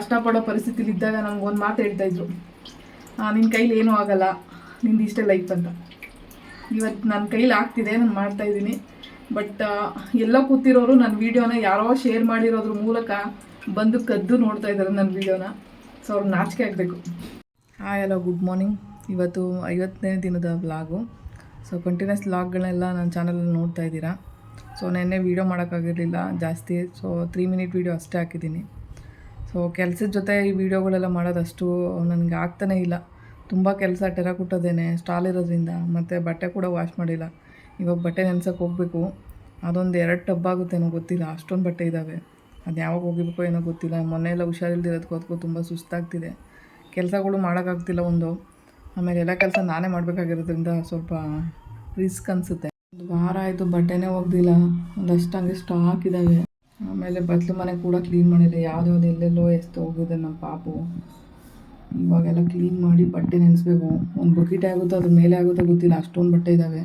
ಕಷ್ಟಪಡೋ ಪರಿಸ್ಥಿತಿಲಿ ಇದ್ದಾಗ ನಮ್ಗೆ ಒಂದು ಮಾತು ಹೇಳ್ತಾ ಇದ್ರು. ನಿನ್ನ ಕೈಲಿ ಏನೂ ಆಗಲ್ಲ. ನಿಂದು ಇಷ್ಟೇ ಲೈಫ್ ಅಂತ. ಇವತ್ತು ನನ್ನ ಕೈಲಿ ಆಗ್ತಿದೆ, ನಾನು ಮಾಡ್ತಾ ಇದ್ದೀನಿ. ಬಟ್ ಎಲ್ಲ ಕೂತಿರೋರು ನನ್ನ ವೀಡಿಯೋನ ಯಾರೋ ಶೇರ್ ಮಾಡಿರೋದ್ರ ಮೂಲಕ ಬಂದು ಕದ್ದು ನೋಡ್ತಾ ಇದ್ದಾರೆ ನನ್ನ ವೀಡಿಯೋನ. ಸೊ ಅವ್ರು ನಾಚಿಕೆ ಆಗಬೇಕು. ಹಾಯ್ ಹಲೋ ಗುಡ್ ಮಾರ್ನಿಂಗ್ ಇವತ್ತು ಐವತ್ತನೇ ದಿನದ ವ್ಲಾಗು ಸೊ ಕಂಟಿನ್ಯೂಸ್ ವ್ಲಾಗ್ಗಳನ್ನೆಲ್ಲ ನನ್ನ ಚಾನಲಲ್ಲಿ ನೋಡ್ತಾ ಇದ್ದೀರಾ. ಸೊ ನೆನ್ನೆ ವೀಡಿಯೋ ಮಾಡೋಕ್ಕಾಗಿರಲಿಲ್ಲ ಜಾಸ್ತಿ. ಸೊ ತ್ರೀ ಮಿನಿಟ್ ವೀಡಿಯೋ ಅಷ್ಟೇ ಹಾಕಿದ್ದೀನಿ. ಸೊ ಕೆಲಸದ ಜೊತೆ ಈ ವಿಡಿಯೋಗಳೆಲ್ಲ ಮಾಡೋದಷ್ಟು ನನಗೆ ಆಗ್ತಾನೇ ಇಲ್ಲ. ತುಂಬ ಕೆಲಸ ಟೆರಕುಟ್ಟೋದೇನೆ, ಸ್ಟಾಲ್ ಇರೋದ್ರಿಂದ, ಮತ್ತು ಬಟ್ಟೆ ಕೂಡ ವಾಶ್ ಮಾಡಿಲ್ಲ. ಇವಾಗ ಬಟ್ಟೆ ನೆನ್ಸೋಕೆ ಹೋಗಬೇಕು. ಅದೊಂದು ಎರಡು ಟಬ್ ಆಗುತ್ತೇನೋ ಗೊತ್ತಿಲ್ಲ. ಅಷ್ಟೊಂದು ಬಟ್ಟೆ ಇದ್ದಾವೆ ಅದು ಯಾವಾಗ ಹೋಗಿಬೇಕೋ ಏನೋ ಗೊತ್ತಿಲ್ಲ. ಮೊನ್ನೆ ಎಲ್ಲ ಹುಷಾರಿಲ್ದಿರೋದಕ್ಕೂ ಅದಕ್ಕೂ ತುಂಬ ಸುಸ್ತಾಗ್ತಿದೆ. ಕೆಲಸಗಳು ಮಾಡೋಕ್ಕಾಗ್ತಿಲ್ಲ ಒಂದು. ಆಮೇಲೆ ಎಲ್ಲ ಕೆಲಸ ನಾನೇ ಮಾಡಬೇಕಾಗಿರೋದ್ರಿಂದ ಸ್ವಲ್ಪ ರಿಸ್ಕ್ ಅನಿಸುತ್ತೆ. ಒಂದು ವಾರ ಆಯಿತು ಬಟ್ಟೆನೇ ಒಗ್ದಿಲ್ಲ. ಒಂದಷ್ಟು ಹಂಗೆ ಸ್ಟಾಕ್ ಇದ್ದಾವೆ ಆಮೇಲೆ ಬತ್ಲು ಮನೆ ಕೂಡ ಕ್ಲೀನ್ ಮಾಡಿದೆ. ಯಾವ್ದ್ಯಾವ್ದು ಎಲ್ಲೆಲ್ಲೋ ಎಷ್ಟು ಹೋಗಿದೆ ನಮ್ಮ ಪಾಪು. ಇವಾಗೆಲ್ಲ ಕ್ಲೀನ್ ಮಾಡಿ ಬಟ್ಟೆ ನೆನೆಸ್ಬೇಕು. ಒಂದು ಬಕೆಟ್ ಆಗುತ್ತೋ ಅದ್ರ ಮೇಲೆ ಆಗುತ್ತೋ ಗೊತ್ತಿಲ್ಲ. ಅಷ್ಟೊಂದು ಬಟ್ಟೆ ಇದ್ದಾವೆ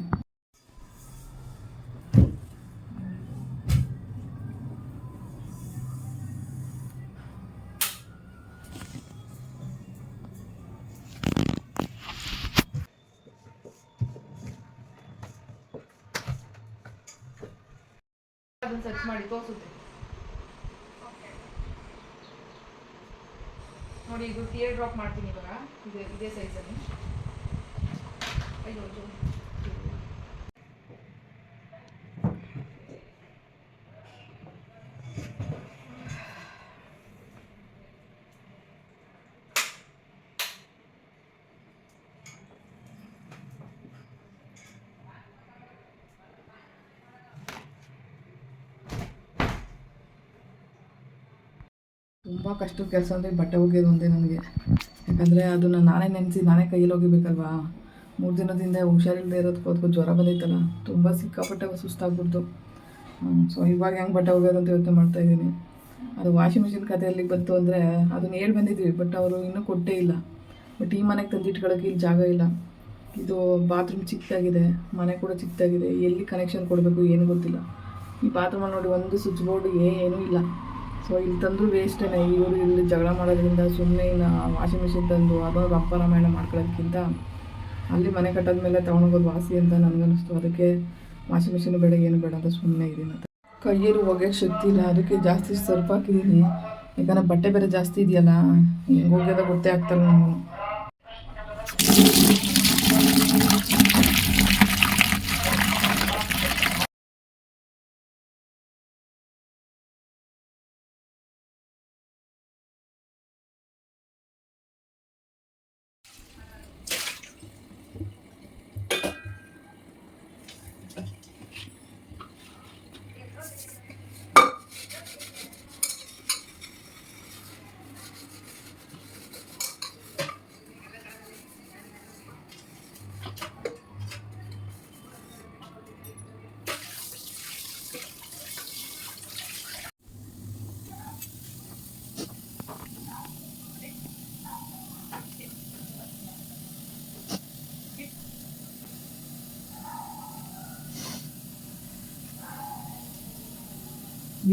ಸರ್ಚ್ ಮಾಡಿ ತೋರಿಸುತ್ತೆ ನೋಡಿ ಇದು ಟಿಯರ್ ಡ್ರಾಪ್ ಮಾಡ್ತೀನಿ ಇವಾಗ ಇದೆ ಇದೇ ಸೈಜಲ್ಲಿ ಐದು. ತುಂಬ ಕಷ್ಟದ ಕೆಲಸ ಅಂದರೆ ಬಟ್ಟೆ ಒಗೆಯೋದು ಒಂದೇ ನನಗೆ ಯಾಕಂದರೆ ಅದನ್ನು ನಾನೇ ನೆನೆಸಿ ನಾನೇ ಕೈಯಲ್ಲಿ ಹೋಗಿಬೇಕಲ್ವಾ? ಮೂರು ದಿನದಿಂದ ಹುಷಾರಿಲ್ಲದೆ ಇರೋದಕ್ಕೆ ಜ್ವರ ಬಂದೈತಲ್ಲ, ತುಂಬ ಸಿಕ್ಕಾಪಟ್ಟೆ ಸುಸ್ತಾಗ್ಬಿಡ್ತು. ಸೊ ಇವಾಗ ಹೆಂಗೆ ಬಟ್ಟೆ ಹೋಗೋದಂತ ಯೋಚನೆ ಮಾಡ್ತಾಯಿದ್ದೀನಿ ಅದು ವಾಷಿಂಗ್ ಮಿಷಿನ್ ಕಥೆಯಲ್ಲಿ ಬಂತು ಅಂದರೆ ಅದನ್ನ ಹೇಳಿ ಬಂದಿದ್ವಿ, ಬಟ್ ಅವರು ಇನ್ನೂ ಕೊಟ್ಟೇ ಇಲ್ಲ. ಬಟ್ ಈ ಮನೆಗೆ ತಂದಿಟ್ಕೊಳ್ಳೋಕೆ ಇಲ್ಲಿ ಜಾಗ ಇಲ್ಲ. ಇದು ಬಾತ್ರೂಮ್ ಚಿಕ್ಕದಾಗಿದೆ, ಮನೆ ಕೂಡ ಚಿಕ್ಕದಾಗಿದೆ, ಎಲ್ಲಿ ಕನೆಕ್ಷನ್ ಕೊಡಬೇಕು ಏನು ಗೊತ್ತಿಲ್ಲ. ಈ ಬಾತ್ರೂಮಲ್ಲಿ ನೋಡಿ ಒಂದು ಸ್ವಿಚ್ ಬೋರ್ಡ್ ಏನೂ ಇಲ್ಲ. ಸೊ ಇಲ್ಲಿ ತಂದರೂ ವೇಸ್ಟೇ ಇವರು ಇಲ್ಲಿ ಜಗಳ ಮಾಡೋದ್ರಿಂದ ಸುಮ್ಮನೆ ಇನ್ನು ವಾಷಿಂಗ್ ಮಿಷಿನ್ ತಂದು ಅದೋ ಅಪ್ಪ ರಾಮಾಯಣ ಮಾಡ್ಕೊಳ್ಳೋದಕ್ಕಿಂತ ಅಲ್ಲಿ ಮನೆ ಕಟ್ಟೋದ್ಮೇಲೆ ತೊಗೊಂಡೋಗೋದು ವಾಸಿ ಅಂತ ನನಗನ್ನಿಸ್ತು. ಅದಕ್ಕೆ ವಾಷಿಂಗ್ ಮಿಷಿನ್ ಬೇಡ, ಏನು ಬೇಡ ಅಂತ ಸುಮ್ಮನೆ ಇದ್ದೀನಿ ಅಂತ ಕೈಯಲ್ಲಿ ಒಗೆಯೋಕ್ಕೆ ಶಕ್ತಿ ಇಲ್ಲ. ಅದಕ್ಕೆ ಜಾಸ್ತಿ ಸರ್ಫ್ ಹಾಕಿದ್ದೀನಿ ಯಾಕಂದರೆ ಬಟ್ಟೆ ಬೇರೆ ಜಾಸ್ತಿ ಇದೆಯಲ್ಲ, ಹೆಂಗೆ ಹೋಗ್ಯದ ಗೊತ್ತೇ ಆಗ್ತಲ್ಲ ನಾವು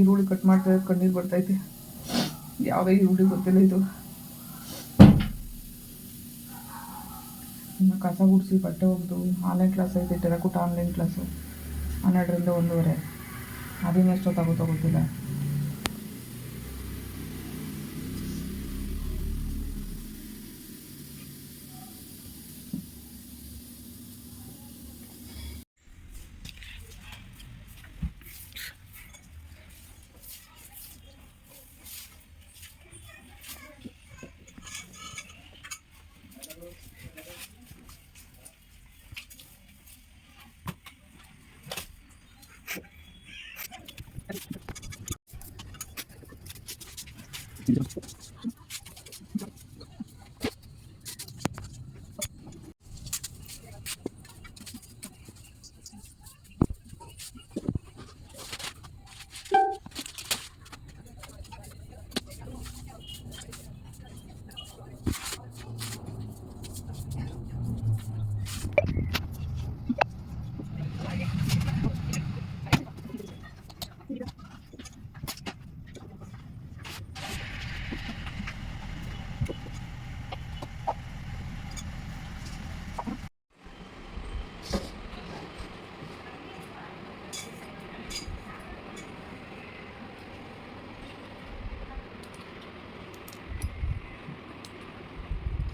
ಈರುಳ್ಳಿ ಕಟ್ ಮಾಡ್ತಾ ಕಣ್ಣೀರು ಬರ್ತೈತೆ ಯಾವುದೇ ಈರುಳ್ಳಿ ಗೊತ್ತಿಲ್ಲ ಇದು. ಇನ್ನು ಕಸ ಗುಡಿಸಿ ಬಟ್ಟೆ ಒಗೆದು ಆನ್ಲೈನ್ ಕ್ಲಾಸ್ ಐತೆ ಟೆರಕುಟ ಆನ್ಲೈನ್ ಕ್ಲಾಸು ಹನ್ನೆರಡರಿಂದ ಒಂದೂವರೆ. ಅದೇನು ಎಷ್ಟೊತ್ತಾಗುತ್ತೋ ಗೊತ್ತಿಲ್ಲ.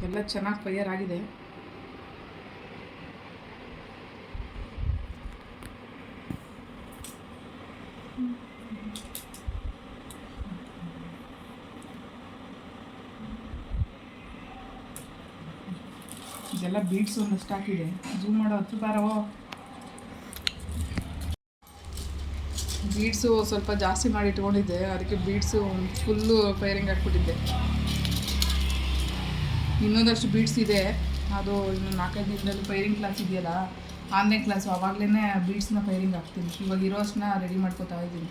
ಎಲ್ಲ ಚೆನ್ನಾಗಿ ಫೈಯರ್ ಆಗಿದೆ. ಇದೆಲ್ಲ ಬೀಟ್ಸ್ ಒಂದಷ್ಟು ಹಾಕಿದೆ. ಜೂಮ್ ಮಾಡೋ ಹತ್ತು ಬಾರವೋ? ಬೀಡ್ಸು ಸ್ವಲ್ಪ ಜಾಸ್ತಿ ಮಾಡಿ ಇಟ್ಕೊಂಡಿದ್ದೆ. ಅದಕ್ಕೆ ಬೀಡ್ಸು ಫುಲ್ಲು ಫೈರಿಂಗ್ ಹಾಕ್ಬಿಟ್ಟಿದ್ದೆ ಇನ್ನೊಂದಷ್ಟು ಬೀಡ್ಸ್ ಇದೆ. ಅದು ಇನ್ನು ನಾಲ್ಕೈದು ದಿನದಲ್ಲಿ ಫೈರಿಂಗ್ ಕ್ಲಾಸ್ ಇದೆಯಲ್ಲ ಆನ್ಲೈನ್ ಕ್ಲಾಸು ಆವಾಗಲೇ ಬೀಡ್ಸ್ನ ಫೈರಿಂಗ್ ಹಾಕ್ತೀನಿ. ಇವಾಗ ಇರೋ ಅಷ್ಟನ್ನ ರೆಡಿ ಮಾಡ್ಕೊತಾ ಇದ್ದೀನಿ.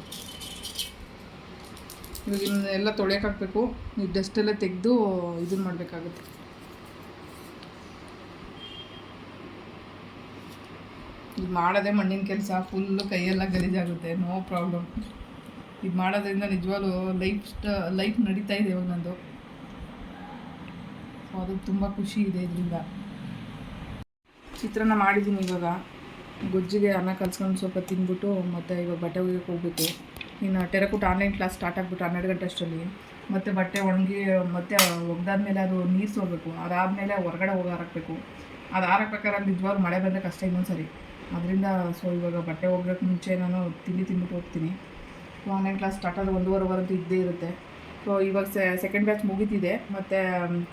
ಇವಾಗ ಇನ್ನು ಎಲ್ಲ ತೊಳೆಯಕ್ಕೆ ಹಾಕಬೇಕು. ನೀವು ಡಸ್ಟ್ ಎಲ್ಲ ತೆಗೆದು ಇದನ್ನು ಮಾಡಬೇಕಾಗುತ್ತೆ. ಇದು ಮಾಡೋದೇ ಮಣ್ಣಿನ ಕೆಲಸ ಫುಲ್ಲು ಕೈಯೆಲ್ಲ ಗಲೀಜಾಗುತ್ತೆ ನೋ ಪ್ರಾಬ್ಲಮ್ ಇದು ಮಾಡೋದ್ರಿಂದ ನಿಜವಾಗ್ಲೂ ಲೈಫ್ ಸ್ಟ ಲೈಫ್ ನಡೀತಾ ಇದೆ ಇವಾಗ ನಂದು. ಅದಕ್ಕೆ ತುಂಬ ಖುಷಿ ಇದೆ ಇದರಿಂದ. ಚಿತ್ರಾನ್ನ ಮಾಡಿದ್ದೀನಿ ಇವಾಗ. ಗೊಜ್ಜಿಗೆ ಅನ್ನ ಕಲ್ಸ್ಕೊಂಡು ಸ್ವಲ್ಪ ತಿಂದ್ಬಿಟ್ಟು ಮತ್ತು ಇವಾಗ ಬಟ್ಟೆ ಒಗೆಯೋಕೆ ಹೋಗ್ಬೇಕು ಇನ್ನು ಟೆರಕುಟ್ ಆನ್ಲೈನ್ ಕ್ಲಾಸ್ ಸ್ಟಾರ್ಟ್ ಆಗ್ಬಿಟ್ಟು ಹನ್ನೆರಡು ಗಂಟೆ ಅಷ್ಟರಲ್ಲಿ. ಮತ್ತು ಬಟ್ಟೆ ಒಣಗಿ, ಮತ್ತೆ ಒಗ್ದಾದ್ಮೇಲೆ ಅದು ನೀರು ಸೋಬೇಕು ಅದಾದಮೇಲೆ ಹೊರಗಡೆ ಹೋಗಿ ಹಾರಬೇಕು ಅದು ಹಾರಕ್ಬೇಕಾದ್ರೆ ನಿಜವಾಗ್ಲೂ ಮಳೆ ಬಂದ ಕಷ್ಟ ಇನ್ನೊಂದು ಸರಿ ಅದರಿಂದ ಸೊ ಇವಾಗ ಬಟ್ಟೆ ಹೋಗ್ಬೇಕು ಮುಂಚೆ ನಾನು ತಿಂಡಿ ತಿಂದ್ಬಿಟ್ಟು ಹೋಗ್ತೀನಿ. ಆನ್ಲೈನ್ ಕ್ಲಾಸ್ ಸ್ಟಾರ್ಟ್ ಆದ ಒಂದೂವರೆ ವಾರ ಇದ್ದೇ ಇರುತ್ತೆ. ಸೊ ಇವಾಗ ಸೆಕೆಂಡ್ ಬ್ಯಾಚ್ ಮುಗೀತಿದೆ. ಮತ್ತು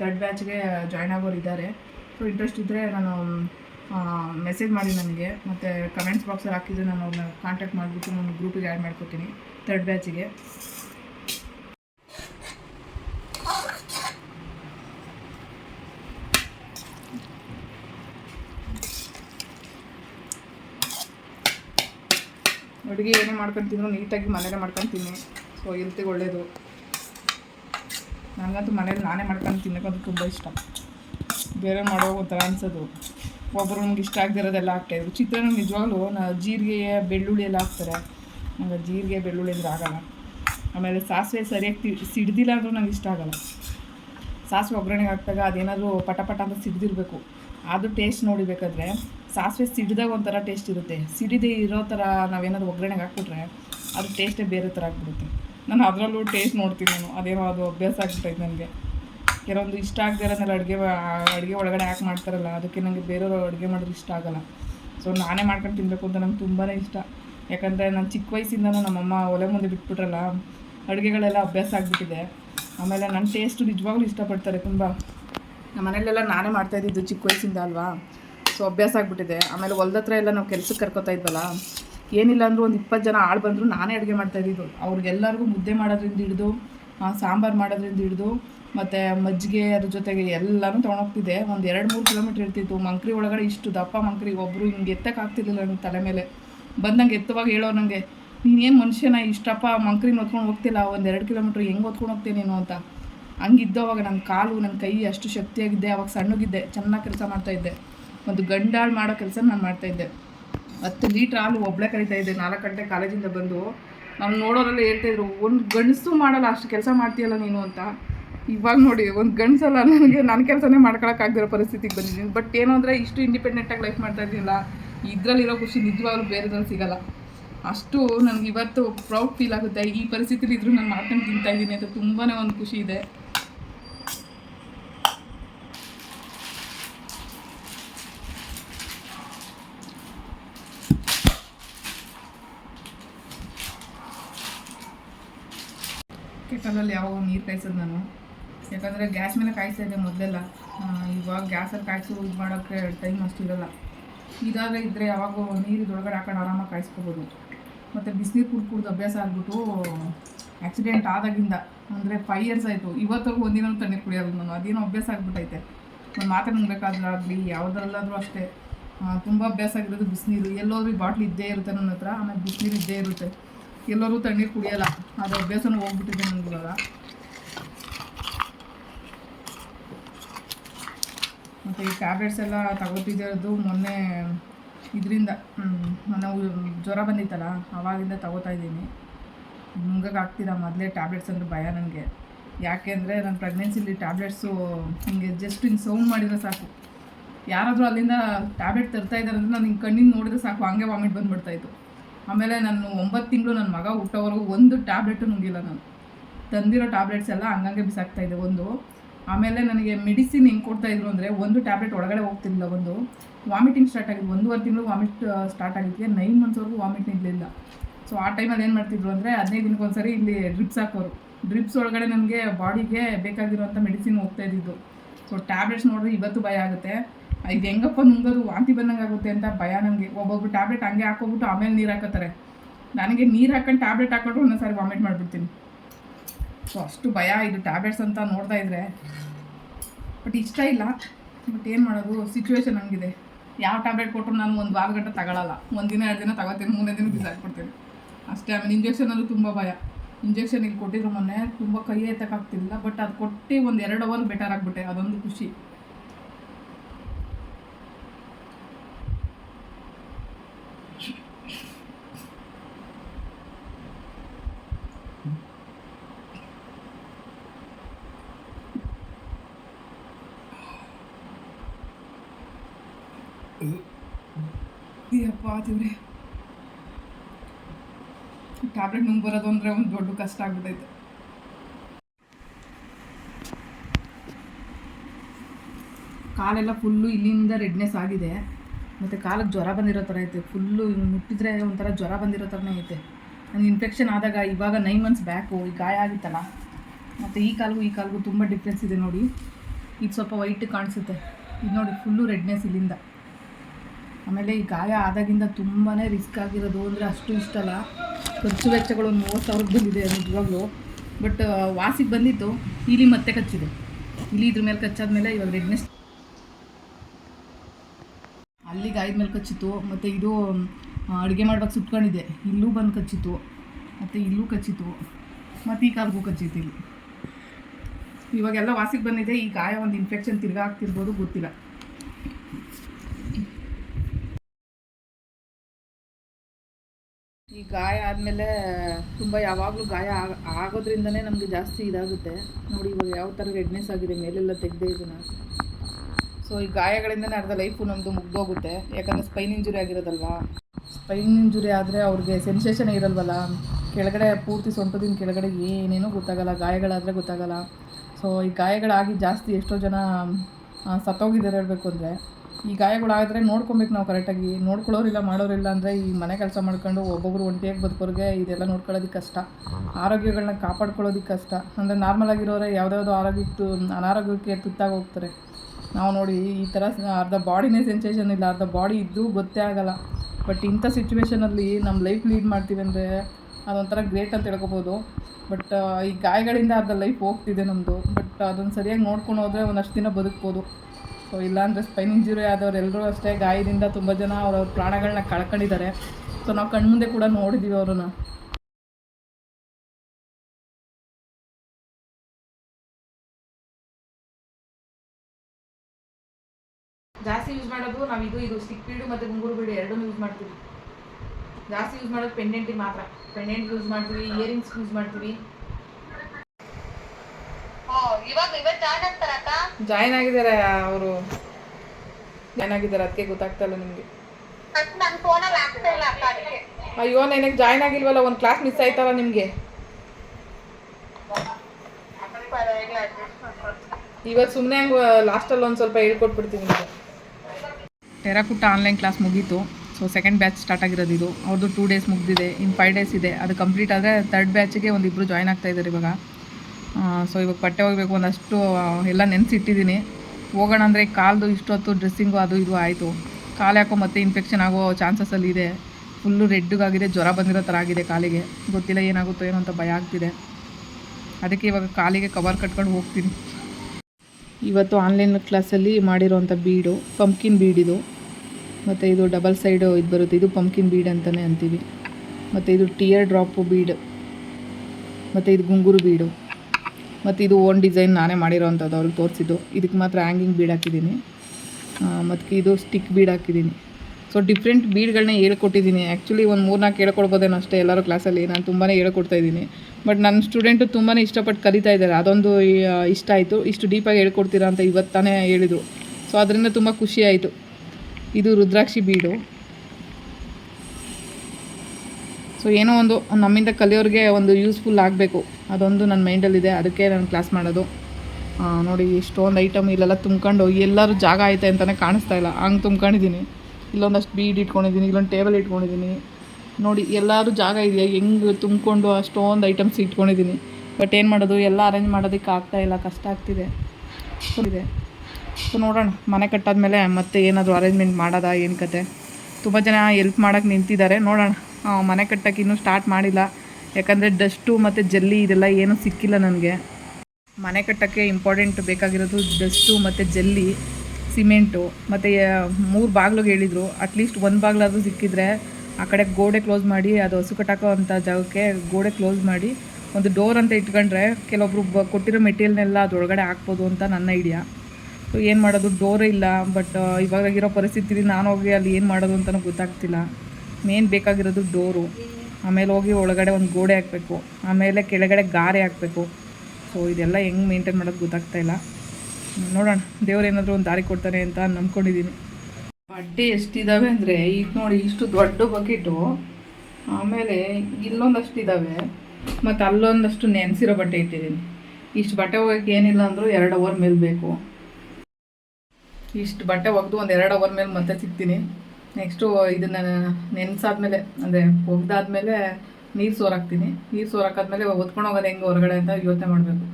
ತರ್ಡ್ ಬ್ಯಾಚ್ಗೆ ಜಾಯ್ನ್ ಆಗೋರು ಇದ್ದಾರೆ ಸೊ ಇಂಟ್ರೆಸ್ಟ್ ಇದ್ದರೆ ನಾನು ಮೆಸೇಜ್ ಮಾಡಿ ನನಗೆ. ಮತ್ತು ಕಮೆಂಟ್ಸ್ ಬಾಕ್ಸಲ್ಲಿ ಹಾಕಿದ್ರೆ ನಾನು ಅವ್ರನ್ನ ಕಾಂಟ್ಯಾಕ್ಟ್ ಮಾಡಿಬಿಟ್ಟು ನಾನು ಗ್ರೂಪಿಗೆ ಆ್ಯಡ್ ಮಾಡ್ಕೊತೀನಿ ತರ್ಡ್ ಬ್ಯಾಚಿಗೆ ಅಡುಗೆ ಏನೇ ಮಾಡ್ಕೊತಿದ್ರು ನೀಟಾಗಿ ಮನೇಲೆ ಮಾಡ್ಕೊತೀನಿ ಸೊ ಹೆಲ್ತಿಗೆ ಒಳ್ಳೆಯದು ನನಗಂತೂ ಮನೇಲಿ ನಾನೇ ಮಾಡ್ಕೊಂಡು ತಿನ್ನೋಕ್ಕಂತೂ ತುಂಬ ಇಷ್ಟ. ಬೇರೆ ಮಾಡೋ ಒಂಥರ ಅನ್ಸೋದು. ಒಬ್ಬರು ನಮ್ಗೆ ಇಷ್ಟ ಆಗದಿರೋದೆಲ್ಲ ಹಾಕ್ತಾಯಿದ್ರು ಚಿತ್ರಾನ್ನ ನಿಜವಾಗ್ಲೂ ನಾ ಜೀರಿಗೆ, ಬೆಳ್ಳುಳ್ಳಿ ಎಲ್ಲ ಹಾಕ್ತಾರೆ. ನಂಗೆ ಜೀರಿಗೆ, ಬೆಳ್ಳುಳ್ಳಿ ಅಂದ್ರೆ ಆಗೋಲ್ಲ. ಆಮೇಲೆ ಸಾಸಿವೆ ಸರಿಯಾಗಿ ತಿ ಸಿಡ್ದಿಲ್ಲ ಅಂದ್ರೂ ನಂಗೆ ಇಷ್ಟ ಆಗಲ್ಲ. ಸಾಸಿವೆ ಒಗ್ಗರಣೆಗೆ ಹಾಕಿದಾಗ ಅದೇನಾದರೂ ಪಟಪಟ ಪಟ ಅಂತ ಸಿಡ್ದಿರಬೇಕು. ಅದು ಟೇಸ್ಟ್ ನೋಡಿಬೇಕಾದ್ರೆ ಸಾಸಿವೆ ಸಿಡ್ದಾಗ ಒಂಥರ ಟೇಸ್ಟ್ ಇರುತ್ತೆ. ಸಿಡಿದೇ ಇರೋ ಥರ ನಾವೇನಾದ್ರು ಒಗ್ಗರಣೆಗೆ ಹಾಕ್ಬಿಟ್ರೆ ಅದು ಟೇಸ್ಟೇ ಬೇರೆ ಥರ ಆಗಿಬಿಡುತ್ತೆ. ನಾನು ಅದರಲ್ಲೂ ಟೇಸ್ಟ್ ನೋಡ್ತೀನಿ ನಾನು. ಅದೇನೋ ಅದು ಅಭ್ಯಾಸ ಆಗ್ಬಿಟ್ಟೈತೆ ನನಗೆ. ಕೆಲವೊಂದು ಇಷ್ಟ ಆಗದೆ ಇರೋದ್ರಲ್ಲಿ ಅಡುಗೆ ಅಡುಗೆ ಒಳಗಡೆ ಯಾಕೆ ಮಾಡ್ತಾರಲ್ಲ, ಅದಕ್ಕೆ ನನಗೆ ಬೇರೆಯವರು ಅಡುಗೆ ಮಾಡೋದು ಇಷ್ಟ ಆಗಲ್ಲ. ಸೊ ನಾನೇ ಮಾಡ್ಕೊಂಡು ತಿನ್ನಬೇಕು ಅಂತ ನಂಗೆ ತುಂಬಾ ಇಷ್ಟ. ಯಾಕಂದರೆ ನಾನು ಚಿಕ್ಕ ವಯಸ್ಸಿಂದನೂ ನಮ್ಮಮ್ಮ ಒಲೆ ಮುಂದೆ ಬಿಟ್ಬಿಟ್ರಲ್ಲ, ಅಡುಗೆಗಳೆಲ್ಲ ಅಭ್ಯಾಸ ಆಗಿಬಿಟ್ಟಿದೆ. ಆಮೇಲೆ ನನ್ನ ಟೇಸ್ಟು ನಿಜವಾಗ್ಲೂ ಇಷ್ಟಪಡ್ತಾರೆ ತುಂಬ. ನಮ್ಮ ಮನೇಲೆಲ್ಲ ನಾನೇ ಮಾಡ್ತಾಯಿದ್ದಿದ್ದು ಚಿಕ್ಕ ವಯಸ್ಸಿಂದ ಅಲ್ವಾ? ಸೊ ಅಭ್ಯಾಸ ಆಗಿಬಿಟ್ಟಿದೆ. ಆಮೇಲೆ ಹೊಲ್ದ ಹತ್ರ ಎಲ್ಲ ನಾವು ಕೆಲ್ಸಕ್ಕೆ ಕರ್ಕೋತಾ ಇದ್ವಲ್ಲ ಏನಿಲ್ಲ ಅಂದರೂ ಒಂದು ಇಪ್ಪತ್ತು ಜನ ಆಳು ಬಂದರೂ ನಾನೇ ಅಡುಗೆ ಮಾಡ್ತಾಯಿದ್ದಿದ್ದು ಅವ್ರಿಗೆಲ್ಲರಿಗೂ ಮುದ್ದೆ ಮಾಡೋದ್ರಿಂದ ಹಿಡಿದು ಸಾಂಬಾರು ಮಾಡೋದ್ರಿಂದ ಹಿಡಿದು, ಮತ್ತು ಮಜ್ಜಿಗೆ ಅದ್ರ ಜೊತೆಗೆ ಎಲ್ಲನೂ ತೊಗೊಂಡೋಗ್ತಿದ್ದೆ. ಒಂದು ಎರಡು ಮೂರು ಕಿಲೋಮೀಟ್ರ್ ಇರ್ತಿತ್ತು. ಮಂಕ್ರಿ ಒಳಗಡೆ ಇಷ್ಟು ದಪ್ಪ ಮಂಕ್ರಿ ಒಬ್ಬರು ಹಿಂಗೆ ಎತ್ತಕ್ಕೆ ಆಗ್ತಿರ್ಲಿಲ್ಲ ನನ್ನ ತಲೆ ಮೇಲೆ. ಬಂದಂಗೆ ಎತ್ತುವಾಗ ಹೇಳೋ ನನಗೆ ನೀನೇನು ಮನುಷ್ಯನ, ಇಷ್ಟಪ್ಪ ಮಂಕ್ರಿ ಹೊತ್ಕೊಂಡು ಹೋಗ್ತಿಲ್ಲ, ಒಂದು ಎರಡು ಕಿಲೋಮೀಟ್ರ್ ಹೆಂಗೆ ಹೊತ್ಕೊಂಡು ಹೋಗ್ತೀನಿ ನೀನು ಅಂತ. ಹಂಗಿದ್ದವಾಗ ನನ್ನ ಕಾಲು ನನ್ನ ಕೈ ಅಷ್ಟು ಶಕ್ತಿಯಾಗಿದ್ದೆ. ಅವಾಗ ಸಣ್ಣಗಿದ್ದೆ, ಚೆನ್ನಾಗಿ ಕೆಲಸ ಮಾಡ್ತಾಯಿದ್ದೆ ಒಂದು ಗಂಡಾಳು ಮಾಡೋ ಕೆಲಸ ನಾನು ಮಾಡ್ತಾಯಿದ್ದೆ ಹತ್ತು ಲೀಟ್ರ್ ಹಾಲು ಒಬ್ಬಳೇ ಕರಿತಾ ಇದ್ದೆ, ನಾಲ್ಕು ಗಂಟೆ ಕಾಲೇಜಿಂದ ಬಂದು. ನಾನು ನೋಡೋರೆಲ್ಲ ಹೇಳ್ತಾಯಿದ್ರು ಒಂದು ಗಂಡಸು ಮಾಡಲ್ಲ, ಅಷ್ಟು ಕೆಲಸ ಮಾಡ್ತೀಯಲ್ಲ ನೀನು ಅಂತ. ಇವಾಗ ನೋಡಿ, ಒಂದು ಗಂಡಸಲ್ಲ, ನನಗೆ ನನ್ನ ಕೆಲಸನೇ ಮಾಡ್ಕೊಳಕ್ಕಾಗದಿರೋ ಪರಿಸ್ಥಿತಿಗೆ ಬಂದಿದ್ದೀನಿ. ಬಟ್ ಏನು ಅಂದರೆ ಇಷ್ಟು ಇಂಡಿಪೆಂಡೆಂಟಾಗಿ ಲೈಫ್ ಮಾಡ್ತಾ ಇದ್ದೀನಲ್ಲ ಇದರಲ್ಲಿರೋ ಖುಷಿ ನಿಜವಾಗ್ಲೂ ಬೇರೆದ್ರಲ್ಲಿ ಸಿಗಲ್ಲ. ಅಷ್ಟು ನನಗೆ ಇವತ್ತು ಪ್ರೌಡ್ ಫೀಲ್ ಆಗುತ್ತೆ. ಈ ಪರಿಸ್ಥಿತಿಲಿ ಇದ್ರೂ ನಾನು ಮಾಡ್ಕೊಂಡು ತಿಂತಾ ಇದ್ದೀನಿ ಅಂತ ತುಂಬಾ ಒಂದು ಖುಷಿ ಇದೆ. ಕೆಟಲಲ್ಲಿ ಯಾವಾಗ ನೀರು ಕಾಯಿಸೋದು ನಾನು. ಯಾಕಂದರೆ ಗ್ಯಾಸ್ ಮೇಲೆ ಕಾಯಿಸ್ತಾ ಇದ್ದೆ ಮೊದಲೆಲ್ಲ. ಇವಾಗ ಗ್ಯಾಸಲ್ಲಿ ಕಾಯಿಸು ಇದು ಮಾಡೋಕ್ಕೆ ಟೈಮ್ ಅಷ್ಟು ಇರೋಲ್ಲ. ಇದಾದರೆ ಇದ್ದರೆ ಯಾವಾಗ ನೀರು ಒಳಗಡೆ ಹಾಕೊಂಡು ಆರಾಮಾಗಿ ಕಾಯಿಸ್ಕೋಬೋದು. ಮತ್ತು ಬಿಸಿನೀರು ಕುಡ್ದು ಕುಡ್ದು ಅಭ್ಯಾಸ ಆಗಿಬಿಟ್ಟು ಆಕ್ಸಿಡೆಂಟ್ ಆದಾಗಿಂದ, ಅಂದರೆ ಫೈವ್ ಇಯರ್ಸ್ ಆಯಿತು. ಇವತ್ತು ಒಂದಿನ ತಣ್ಣೀರು ಕುಡಿಯೋದು ನಾನು. ಅದೇನೋ ಅಭ್ಯಾಸ ಆಗಿಬಿಟ್ಟೈತೆ. ನಾನು ಮಾತಾಡಬೇಕಾದ್ರಾಗಲಿ ಯಾವುದ್ರಲ್ಲಾದರೂ ಅಷ್ಟೇ. ತುಂಬ ಅಭ್ಯಾಸ ಆಗಿರೋದು ಬಿಸಿನೀರು. ಎಲ್ಲೋದ್ರೂ ಬಾಟ್ಲಿ ಇದ್ದೇ ಇರುತ್ತೆ ನನ್ನ ಹತ್ರ, ಆಮೇಲೆ ಬಿಸಿನೀರು ಇದ್ದೇ ಇರುತ್ತೆ. ಎಲ್ಲರೂ ತಣ್ಣೀರು ಕುಡಿಯೋಲ್ಲ. ಅದು ಅಭ್ಯಾಸನೂ ಹೋಗ್ಬಿಟ್ಟಿದೆ ನನಗೆ ಇವಾಗ. ಮತ್ತು ಈ ಟ್ಯಾಬ್ಲೆಟ್ಸ್ ಎಲ್ಲ ತಗೋತಿದ್ದು ಮೊನ್ನೆ ಇದರಿಂದ ಮೊನ್ನೆ ಜ್ವರ ಬಂದಿತ್ತಲ್ಲ ಆವಾಗಿಂದ ತಗೋತಾ ಇದ್ದೀನಿ. ಮುಂಗಕ್ಕೆ ಆಗ್ತಿಲ್ಲ ಮೊದಲೇ ಟ್ಯಾಬ್ಲೆಟ್ಸ್ ಅಂದರೆ ಭಯ ನನಗೆ ಯಾಕೆ ಅಂದರೆ ನನ್ನ ಪ್ರೆಗ್ನೆನ್ಸಿಲಿ ಟ್ಯಾಬ್ಲೆಟ್ಸು ಹಿಂಗೆ ಜಸ್ಟ್ ಹಿಂಗೆ ಸೌಂಡ್ ಮಾಡಿದರೆ ಸಾಕು. ಯಾರಾದರೂ ಅಲ್ಲಿಂದ ಟ್ಯಾಬ್ಲೆಟ್ ತರ್ತಾ ಇದ್ದಾರೆ ಅಂದರೆ ನಾನು ಹಿಂಗೆ ಕಣ್ಣಿಂದ ನೋಡಿದ್ರೆ ಸಾಕು, ಹಂಗೆ ವಾಮಿಟ್ ಬಂದುಬಿಡ್ತಾಯಿತ್ತು ಆಮೇಲೆ ನಾನು ಒಂಬತ್ತು ತಿಂಗಳು ನನ್ನ ಮಗ ಹುಟ್ಟೋವರೆಗೂ ಒಂದು ಟ್ಯಾಬ್ಲೆಟು ನುಂಗಿಲ್ಲ ನಾನು. ತಂದಿರೋ ಟ್ಯಾಬ್ಲೆಟ್ಸ್ ಎಲ್ಲ ಹಂಗಂಗೆ ಇದೆ ಒಂದು. ಆಮೇಲೆ ನನಗೆ ಮೆಡಿಸಿನ್ ಹೆಂಗೆ ಕೊಡ್ತಾ ಇದ್ರು ಅಂದರೆ ಒಂದು ಟ್ಯಾಬ್ಲೆಟ್ ಒಳಗಡೆ ಹೋಗ್ತಿರ್ಲಿಲ್ಲ ಒಂದು. ವಾಮಿಟಿಂಗ್ ಸ್ಟಾರ್ಟ್ ಆಗಿದ್ದು ಒಂದೂವರೆ ತಿಂಗಳು ವಾಮಿಟ್ ಸ್ಟಾರ್ಟ್ ಆಗಿದ್ದೆ ನೈನ್ ಮಂತ್ಸ್ವರೆಗೂ ವಾಮಿಟ್ ಇರಲಿಲ್ಲ. ಸೊ ಆ ಟೈಮಲ್ಲಿ ಏನು ಮಾಡ್ತಿದ್ರು ಅಂದರೆ ಹದಿನೈದು ದಿನಕ್ಕೊಂದ್ಸರಿ ಇಲ್ಲಿ ಡ್ರಿಪ್ಸ್ ಹಾಕೋರು. ಡ್ರಿಪ್ಸ್ ಒಳಗಡೆ ನನಗೆ ಬಾಡಿಗೆ ಬೇಕಾಗಿರುವಂಥ ಮೆಡಿಸಿನ್ ಹೋಗ್ತಾ ಇದ್ದಿದ್ದು. ಟ್ಯಾಬ್ಲೆಟ್ಸ್ ನೋಡಿದ್ರೆ ಇವತ್ತು ಭಯ ಆಗುತ್ತೆ. ಇದು ಹೆಂಗಪ್ಪ ನುಂಗೋದು? ವಾಂತಿ ಬಂದಂಗೆ ಆಗುತ್ತೆ ಅಂತ ಭಯ ನನಗೆ ಒಬ್ಬೊಬ್ರು ಟ್ಯಾಬ್ಲೆಟ್ ಹಂಗೆ ಹಾಕೋಬಿಟ್ಟು ಆಮೇಲೆ ನೀರು ಹಾಕೋತಾರೆ ನನಗೆ ನೀರು ಹಾಕೊಂಡು ಟ್ಯಾಬ್ಲೆಟ್ ಹಾಕೊಂಡ್ರು ಒಂದೊಂದ್ಸಾರಿ ವಾಮಿಟ್ ಮಾಡಿಬಿಡ್ತೀನಿ. ಸೊ ಅಷ್ಟು ಭಯ ಇದು ಟ್ಯಾಬ್ಲೆಟ್ಸ್ ಅಂತ ನೋಡ್ತಾ ಇದ್ರೆ. ಬಟ್ ಇಷ್ಟ ಇಲ್ಲ. ಬಟ್ ಏನು ಮಾಡೋದು? ಸಿಚುವೇಶನ್ ಹಂಗಿದೆ. ಯಾವ ಟ್ಯಾಬ್ಲೆಟ್ ಕೊಟ್ಟರು ನಾನು ಒಂದು ವಾರ ಗಂಟೆ ತಗೊಳ್ಳಲ್ಲ ಒಂದು ದಿನ, ಎರಡು ದಿನ ತಗೋತೀನಿ ಮೂರನೇ ದಿನ ಬಿಸಾಕ್ಬಿಡ್ತೀನಿ. ಅಷ್ಟೇ ಆಮೇಲೆ ಇಂಜೆಕ್ಷನಲ್ಲೂ ತುಂಬ ಭಯ. ಇಂಜೆಕ್ಷನ್ ಇಲ್ಲಿ ಕೊಟ್ಟಿದ್ರು ಮೊನ್ನೆ, ತುಂಬ ಕೈ ಎತ್ತಕ್ಕಾಗ್ತಿಲ್ಲ ಬಟ್ ಅದು ಕೊಟ್ಟು ಒಂದು ಎರಡು ಅವರ್ ಬೆಟರ್ ಆಗಿಬಿಟ್ಟೆ, ಅದೊಂದು ಖುಷಿ ಅಯ್ಯಪ್ಪ ದೇವ್ರೆ ಟ್ಯಾಬ್ಲೆಟ್ ನುಂಗ್ ಬರೋದು ಅಂದರೆ ಒಂದು ದೊಡ್ಡ ಕಷ್ಟ ಆಗ್ಬಿಟ್ಟೈತೆ ಕಾಲೆಲ್ಲ ಫುಲ್ಲು ಇಲ್ಲಿಂದ ರೆಡ್ನೆಸ್ ಆಗಿದೆ. ಮತ್ತು ಕಾಲಕ್ಕೆ ಜ್ವರ ಬಂದಿರೋ ಥರ ಐತೆ. ಫುಲ್ಲು ಮುಟ್ಟಿದ್ರೆ ಒಂಥರ ಜ್ವರ ಬಂದಿರೋ ಥರನೇ ಐತೆ. ನನಗೆ ಇನ್ಫೆಕ್ಷನ್ ಆದಾಗ ಇವಾಗ ನೈನ್ ಮಂತ್ಸ್ ಬ್ಯಾಕು ಈ ಗಾಯ ಆಗಿತ್ತಲ್ಲ. ಮತ್ತು ಈ ಕಾಲಿಗೂ ಈ ಕಾಲಿಗೂ ತುಂಬ ಡಿಫ್ರೆನ್ಸ್ ಇದೆ ನೋಡಿ. ಇದು ಸ್ವಲ್ಪ ವೈಟ್ ಕಾಣಿಸುತ್ತೆ. ಇದು ನೋಡಿ ಫುಲ್ಲು ರೆಡ್ನೆಸ್ ಇಲ್ಲಿಂದ. ಆಮೇಲೆ ಈ ಗಾಯ ಆದಾಗಿಂದ ತುಂಬಾ ರಿಸ್ಕ್ ಆಗಿರೋದು ಅಂದರೆ ಅಷ್ಟು ಇಷ್ಟ ಅಲ್ಲ. ಖರ್ಚು ವೆಚ್ಚಗಳು ಒಂದು ಮೂವತ್ತು ಸಾವಿರಕ್ಕೆ ಬಂದಿದೆ ನಿಜವಾಗ್ಲೂ. ಬಟ್ ವಾಸಿಗೆ ಬಂದಿತ್ತು ಇಲ್ಲಿ ಮತ್ತೆ ಕಚ್ಚಿದೆ ಇಲ್ಲಿ ಇದ್ರ ಮೇಲೆ ಕಚ್ಚಾದ್ಮೇಲೆ ಇವಾಗ ರೆಡ್ನೆಸ್ ಅಲ್ಲಿ ಗಾಯದ ಮೇಲೆ ಕಚ್ಚಿತ್ತು ಮತ್ತು ಇದು ಅಡುಗೆ ಮಾಡ್ಬೇಕು ಸುಟ್ಕೊಂಡಿದೆ. ಇಲ್ಲೂ ಬಂದು ಕಚ್ಚಿತ್ತು ಮತ್ತು ಇಲ್ಲೂ ಕಚ್ಚಿತ್ತು ಮತ್ತು ಈ ಕಾಲ್ಗೂ ಕಚ್ಚಿತ್ತು ಇಲ್ಲಿ. ಇವಾಗೆಲ್ಲ ವಾಸಿಗೆ ಬಂದಿದೆ. ಈ ಗಾಯ ಒಂದು ಇನ್ಫೆಕ್ಷನ್ ತಿರ್ಗಾ ಆಗ್ತಿರ್ಬೋದು, ಗೊತ್ತಿಲ್ಲ. ಈ ಗಾಯ ಆದಮೇಲೆ ತುಂಬ ಯಾವಾಗಲೂ ಗಾಯ ಆಗ- ಆಗೋದ್ರಿಂದನೇ ನಮಗೆ ಜಾಸ್ತಿ ಇದಾಗುತ್ತೆ. ನೋಡಿ ಇವಾಗ ಯಾವ ಥರ ರೆಡ್ನೆಸ್ ಆಗಿದೆ, ಮೇಲೆಲ್ಲ ತೆಗ್ದೇ ಇದನ್ನು ಸೊ ಈ ಗಾಯಗಳಿಂದನೇ ಅರ್ಧ ಲೈಫು ನಮ್ಮದು ಮುಗ್ದೋಗುತ್ತೆ. ಯಾಕಂದರೆ ಸ್ಪೈನ್ ಇಂಜುರಿ ಆಗಿರೋದಲ್ವಾ? ಸ್ಪೈನ್ ಇಂಜುರಿ ಆದರೆ ಅವ್ರಿಗೆ ಸೆನ್ಸೇಷನ್ ಇರಲ್ವಲ್ಲ? ಕೆಳಗಡೆ ಪೂರ್ತಿ ಸೊಂಟದಿಂದ ಕೆಳಗಡೆ ಏನೇನೂ ಗೊತ್ತಾಗಲ್ಲ, ಗಾಯಗಳಾದರೆ ಗೊತ್ತಾಗಲ್ಲ. ಸೊ ಈ ಗಾಯಗಳಾಗಿ ಜಾಸ್ತಿ ಎಷ್ಟೋ ಜನ ಸತ್ತೋಗಿದ್ದಾರೆ ಹೇಳಬೇಕು ಅಂದರೆ. ಈ ಗಾಯಗಳಾದರೆ ನೋಡ್ಕೊಬೇಕು ನಾವು ಕರೆಕ್ಟಾಗಿ. ನೋಡ್ಕೊಳ್ಳೋರಿಲ್ಲ, ಮಾಡೋರಿಲ್ಲ ಅಂದರೆ ಈ ಮನೆ ಕೆಲಸ ಮಾಡ್ಕೊಂಡು ಒಬ್ಬೊಬ್ರು ಒಂಟಿಯಾಗಿ ಬದುಕೋರಿಗೆ ಇದೆಲ್ಲ ನೋಡ್ಕೊಳ್ಳೋದಕ್ಕೆ ಕಷ್ಟ. ಆರೋಗ್ಯಗಳನ್ನ ಕಾಪಾಡ್ಕೊಳ್ಳೋದಕ್ಕೆ ಕಷ್ಟ. ಅಂದರೆ ನಾರ್ಮಲ್ ಆಗಿರೋರೆ ಯಾವುದ್ಯಾವುದೋ ಆರೋಗ್ಯಕ್ಕೆ ಅನಾರೋಗ್ಯಕ್ಕೆ ತುತ್ತಾಗಿ ಹೋಗ್ತಾರೆ. ನಾವು ನೋಡಿ ಈ ಥರ ಅರ್ಧ ಬಾಡಿನೇ ಸೆನ್ಸೇಷನ್ ಇಲ್ಲ, ಅರ್ಧ ಬಾಡಿ ಇದ್ದು ಗೊತ್ತೇ ಆಗಲ್ಲ. ಬಟ್ ಇಂಥ ಸಿಚುವೇಷನಲ್ಲಿ ನಮ್ಮ ಲೈಫ್ ಲೀಡ್ ಮಾಡ್ತೀವಿ ಅಂದರೆ ಅದೊಂಥರ ಗ್ರೇಟ್ ಅಂತ ಹೇಳ್ಕೊಬೋದು. ಬಟ್ ಈ ಗಾಯಗಳಿಂದ ಅರ್ಧ ಲೈಫ್ ಹೋಗ್ತಿದೆ ನಮ್ಮದು ಬಟ್ ಅದನ್ನು ಸರಿಯಾಗಿ ನೋಡ್ಕೊಂಡು ಹೋದರೆ ಒಂದಷ್ಟು ದಿನ ಬದುಕ್ಬೋದು. ಸೊ ಇಲ್ಲಾಂದರೆ ಸ್ಪೈನ್ ಇಂಜುರಿ ಆದವ್ರು ಎಲ್ಲರೂ ಅಷ್ಟೇ ಗಾಯದಿಂದ ತುಂಬ ಜನ ಅವ್ರವ್ರ ಪ್ರಾಣಗಳನ್ನ ಕಳ್ಕೊಂಡಿದ್ದಾರೆ ಸೊ, ನಾವು ಕಣ್ಮುಂದೆ ಕೂಡ ನೋಡಿದ್ದೀವಿ ಅವ್ರನ್ನ. ಜಾಸ್ತಿ ಯೂಸ್ ಮಾಡೋದು ನಾವು ಇದು ಇದು ಸ್ಟಿಕ್ ಬೀಡು ಮತ್ತು ಗುಂಗುರು ಬೀಡು ಎರಡೂ ಯೂಸ್ ಮಾಡ್ತೀವಿ. ಜಾಸ್ತಿ ಯೂಸ್ ಮಾಡೋದು ಪೆಂಡೆಂಟಿಗೆ ಮಾತ್ರ. ಪೆಂಡೆಂಟ್ ಯೂಸ್ ಮಾಡ್ತೀವಿ ಇಯರಿಂಗ್ಸ್ ಯೂಸ್ ಮಾಡ್ತೀವಿ. ಜಾಯ್ನ್ ಆಗಿದ್ದಾರೆ ಅವರು. ಜಾಯ್ನ್ ಆಗಿದ್ದಾರೆ ಅದಕ್ಕೆ ಗೊತ್ತಾಗ್ತಾ ಇಲ್ಲ ನಿಮಗೆ. ಅಯ್ಯೋ ನನಗೆ ಜಾಯ್ನ್ ಆಗಿಲ್ವಲ್ಲ ಒಂದು ಕ್ಲಾಸ್ ಮಿಸ್ ಆಯ್ತಲ್ಲ ನಿಮಗೆ. ಇವತ್ತು ಸುಮ್ಮನೆ ಹಂಗೆ ಲಾಸ್ಟಲ್ಲಿ ಒಂದು ಸ್ವಲ್ಪ ಹೇಳ್ಕೊಟ್ಬಿಡ್ತೀನಿ ನಿಮಗೆ. ಟೆರಾಕುಟ್ಟ ಆನ್ಲೈನ್ ಕ್ಲಾಸ್ ಮುಗೀತು. ಸೊ ಸೆಕೆಂಡ್ ಬ್ಯಾಚ್ ಸ್ಟಾರ್ಟ್ ಆಗಿರೋದು ಇದು. ಅವ್ರದ್ದು ಟೂ ಡೇಸ್ ಮುಗಿದಿದೆ. ಇನ್ನು ಫೈವ್ ಡೇಸ್ ಇದೆ. ಅದು ಕಂಪ್ಲೀಟ್ ಆದರೆ ತರ್ಡ್ ಬ್ಯಾಚಿಗೆ ಒಂದು ಇಬ್ಬರು ಜಾಯ್ನ್ ಆಗ್ತಾ ಇದ್ದಾರೆ ಇವಾಗ. ಸೊ ಇವಾಗ ಬಟ್ಟೆ ಹೋಗಬೇಕು ಒಂದಷ್ಟು ಎಲ್ಲ ನೆನೆಸಿಟ್ಟಿದ್ದೀನಿ. ಹೋಗೋಣ ಅಂದರೆ ಕಾಲ್ದು ಇಷ್ಟೊತ್ತು ಡ್ರೆಸ್ಸಿಂಗು ಅದು ಇದು ಆಯಿತು. ಕಾಲು ಯಾಕೋ ಮತ್ತೆ ಇನ್ಫೆಕ್ಷನ್ ಆಗೋ ಚಾನ್ಸಸ್ಸಲ್ಲಿ ಇದೆ. ಫುಲ್ಲು ರೆಡ್ಗಾಗಿದೆ, ಜ್ವರ ಬಂದಿರೋ ಥರ ಆಗಿದೆ ಕಾಲಿಗೆ. ಗೊತ್ತಿಲ್ಲ ಏನಾಗುತ್ತೋ ಏನೋ ಅಂತ ಭಯ ಆಗ್ತಿದೆ. ಅದಕ್ಕೆ ಇವಾಗ ಕಾಲಿಗೆ ಕವರ್ ಕಟ್ಕೊಂಡು ಹೋಗ್ತೀನಿ. ಇವತ್ತು ಆನ್ಲೈನ್ ಕ್ಲಾಸಲ್ಲಿ ಮಾಡಿರೋವಂಥ ಬೀಡು ಪಂಪ್ಕಿನ್ ಬೀಡ್ ಇದು. ಮತ್ತು ಇದು ಡಬಲ್ ಸೈಡು ಇದು ಬರುತ್ತೆ. ಇದು ಪಂಪ್ಕಿನ್ ಬೀಡ್ ಅಂತಲೇ ಅಂತೀವಿ. ಮತ್ತು ಇದು ಟಿಯರ್ ಡ್ರಾಪು ಬೀಡ್. ಮತ್ತು ಇದು ಗುಂಗುರು ಬೀಡು. ಮತ್ತು ಇದು ಓನ್ ಡಿಸೈನ್ ನಾನೇ ಮಾಡಿರೋವಂಥದ್ದು ಅವ್ರಿಗೆ ತೋರಿಸಿದ್ದು. ಇದಕ್ಕೆ ಮಾತ್ರ ಹ್ಯಾಂಗಿಂಗ್ ಬೀಡ್ ಹಾಕಿದ್ದೀನಿ. ಮತ್ತು ಇದು ಸ್ಟಿಕ್ ಬೀಡ್ ಹಾಕಿದ್ದೀನಿ. ಸೊ ಡಿಫ್ರೆಂಟ್ ಬೀಡ್ಗಳನ್ನ ಹೇಳ್ಕೊಟ್ಟಿದ್ದೀನಿ. ಆ್ಯಕ್ಚುಲಿ ಒಂದು ಮೂರು ನಾಲ್ಕು ಹೇಳ್ಕೊಡ್ಬೋದೇನೋ ಅಷ್ಟೇ ಎಲ್ಲರೂ ಕ್ಲಾಸಲ್ಲಿ ನಾನು ತುಂಬಾ ಹೇಳ್ಕೊಡ್ತಾ ಇದ್ದೀನಿ. ಬಟ್ ನನ್ನ ಸ್ಟೂಡೆಂಟು ತುಂಬಾ ಇಷ್ಟಪಟ್ಟು ಕಲಿತಾ ಇದ್ದಾರೆ. ಅದೊಂದು ಇಷ್ಟ ಆಯಿತು. ಇಷ್ಟು ಡೀಪಾಗಿ ಹೇಳ್ಕೊಡ್ತೀರಾ ಅಂತ ಇವತ್ತು ಹೇಳಿದರು. ಸೊ ಅದರಿಂದ ತುಂಬ ಖುಷಿ ಆಯಿತು. ಇದು ರುದ್ರಾಕ್ಷಿ ಬೀಡು ಸೊ ಏನೋ ಒಂದು ನಮ್ಮಿಂದ ಕಲಿಯೋರಿಗೆ ಒಂದು ಯೂಸ್ಫುಲ್ ಆಗಬೇಕು. ಅದೊಂದು ನನ್ನ ಮೈಂಡಲ್ಲಿದೆ. ಅದಕ್ಕೆ ನಾನು ಕ್ಲಾಸ್ ಮಾಡೋದು. ನೋಡಿ, ಇಷ್ಟೊಂದು ಐಟಮ್ ಇಲ್ಲೆಲ್ಲ ತುಂಬ್ಕೊಂಡು ಎಲ್ಲರೂ ಜಾಗ ಐತೆ ಅಂತಲೇ ಕಾಣಿಸ್ತಾ ಇಲ್ಲ. ಹಂಗೆ ತುಂಬ್ಕೊಂಡಿದ್ದೀನಿ ಇಲ್ಲೊಂದಷ್ಟು ಬೀಡ್ ಇಟ್ಕೊಂಡಿದ್ದೀನಿ ಇಲ್ಲೊಂದು ಟೇಬಲ್ ಇಟ್ಕೊಂಡಿದ್ದೀನಿ ನೋಡಿ, ಎಲ್ಲರೂ ಜಾಗ ಇದೆಯಾ? ಹೆಂಗೆ ತುಂಬಿಕೊಂಡು ಅಷ್ಟೊಂದು ಐಟಮ್ಸ್ ಇಟ್ಕೊಂಡಿದ್ದೀನಿ ಬಟ್ ಏನು ಮಾಡೋದು? ಎಲ್ಲ ಅರೇಂಜ್ ಮಾಡೋದಕ್ಕೆ ಆಗ್ತಾ ಇಲ್ಲ. ಕಷ್ಟ ಆಗ್ತಿದೆ. ಸೊ ಇದೆ. ಸೊ ನೋಡೋಣ. ಮನೆ ಕಟ್ಟಾದ್ಮೇಲೆ ಮತ್ತೆ ಏನಾದರೂ ಅರೇಂಜ್ಮೆಂಟ್ ಮಾಡೋದಾ? ಏನು ಕತೆ? ತುಂಬ ಜನ ಎಲ್ಪ್ ಮಾಡೋಕ್ಕೆ ನಿಂತಿದ್ದಾರೆ. ನೋಡೋಣ. ಮನೆ ಕಟ್ಟಕ್ಕೆ ಇನ್ನೂ ಸ್ಟಾರ್ಟ್ ಮಾಡಿಲ್ಲ. ಯಾಕಂದರೆ ಡಸ್ಟು ಮತ್ತು ಜಲ್ಲಿ ಇದೆಲ್ಲ ಏನೂ ಸಿಕ್ಕಿಲ್ಲ ನನಗೆ. ಮನೆ ಕಟ್ಟೋಕ್ಕೆ ಇಂಪಾರ್ಟೆಂಟ್ ಬೇಕಾಗಿರೋದು ಡಸ್ಟು ಮತ್ತು ಜಲ್ಲಿ ಸಿಮೆಂಟು ಮತ್ತು ಮೂರು ಬಾಗಿಲಿಗೆ ಹೇಳಿದರು. ಅಟ್ಲೀಸ್ಟ್ ಒಂದು ಬಾಗ್ಲಾದರೂ ಸಿಕ್ಕಿದ್ರೆ ಆ ಕಡೆ ಗೋಡೆ ಕ್ಲೋಸ್ ಮಾಡಿ, ಅದು ಹಸು ಕಟ್ಟಾಕೋ ಅಂಥ ಜಾಗಕ್ಕೆ ಗೋಡೆ ಕ್ಲೋಸ್ ಮಾಡಿ, ಒಂದು ಡೋರ್ ಅಂತ ಇಟ್ಕೊಂಡ್ರೆ ಕೆಲವೊಬ್ರು ಬ, ಕೊಟ್ಟಿರೋ ಮೆಟೀರಿಯಲ್ನೆಲ್ಲ ಅದರೊಳಗಡೆ ಹಾಕ್ಬೋದು ಅಂತ ನನ್ನ ಐಡಿಯಾ ಸೊ ಏನು ಮಾಡೋದು? ಡೋರೇ ಇಲ್ಲ. ಬಟ್ ಇವಾಗಿರೋ ಪರಿಸ್ಥಿತಿಲಿ ನಾನು ಹೋಗಿ ಅಲ್ಲಿ ಏನು ಮಾಡೋದು ಅಂತಲೂ ಗೊತ್ತಾಗ್ತಿಲ್ಲ. ಮೇನ್ ಬೇಕಾಗಿರೋದು ಡೋರು, ಆಮೇಲೆ ಹೋಗಿ ಒಳಗಡೆ ಒಂದು ಗೋಡೆ ಹಾಕಬೇಕು, ಆಮೇಲೆ ಕೆಳಗಡೆ ಗಾರೆ ಹಾಕಬೇಕು. ಸೊ ಇದೆಲ್ಲ ಹೆಂಗೆ ಮೇಂಟೈನ್ ಮಾಡೋದು ಗೊತ್ತಾಗ್ತಾ ಇಲ್ಲ. ನೋಡೋಣ, ದೇವ್ರು ಏನಾದರೂ ಒಂದು ದಾರಿ ಕೊಡ್ತಾರೆ ಅಂತ ನಂಬ್ಕೊಂಡಿದ್ದೀನಿ ಬಡ್ಡೆ ಎಷ್ಟಿದ್ದಾವೆ ಅಂದರೆ, ಈಗ ನೋಡಿ ಇಷ್ಟು ದೊಡ್ಡ ಬಕೆಟು ಆಮೇಲೆ ಇಲ್ಲೊಂದಷ್ಟು ಇದ್ದಾವೆ ಮತ್ತು ಅಲ್ಲೊಂದಷ್ಟು ನೆನೆಸಿರೋ ಬಟ್ಟೆ ಇಟ್ಟಿದ್ದೀನಿ ಇಷ್ಟು ಬಟ್ಟೆ ಹೋಗಕ್ಕೆ ಏನಿಲ್ಲ ಅಂದರೂ ಎರಡು ಅವರ್ ಮೇಲೆ ಬೇಕು. ಇಷ್ಟು ಬಟ್ಟೆ ಒಗೆದು ಒಂದು ಎರಡು ಅವರ್ ಮೇಲೆ ಮತ್ತೆ ಸಿಗ್ತೀನಿ. ನೆಕ್ಸ್ಟು ಇದನ್ನು ನೆನೆಸಾದ್ಮೇಲೆ, ಅಂದರೆ ಒಗ್ದಾದ್ಮೇಲೆ ನೀರು ಸೋರಾಕ್ತೀನಿ. ನೀರು ಸೋರಾಕಾದ್ಮೇಲೆ ಹೋಗೋದು ಹೆಂಗೆ ಹೊರಗಡೆ ಅಂತ ಯೋಚನೆ ಮಾಡಬೇಕು.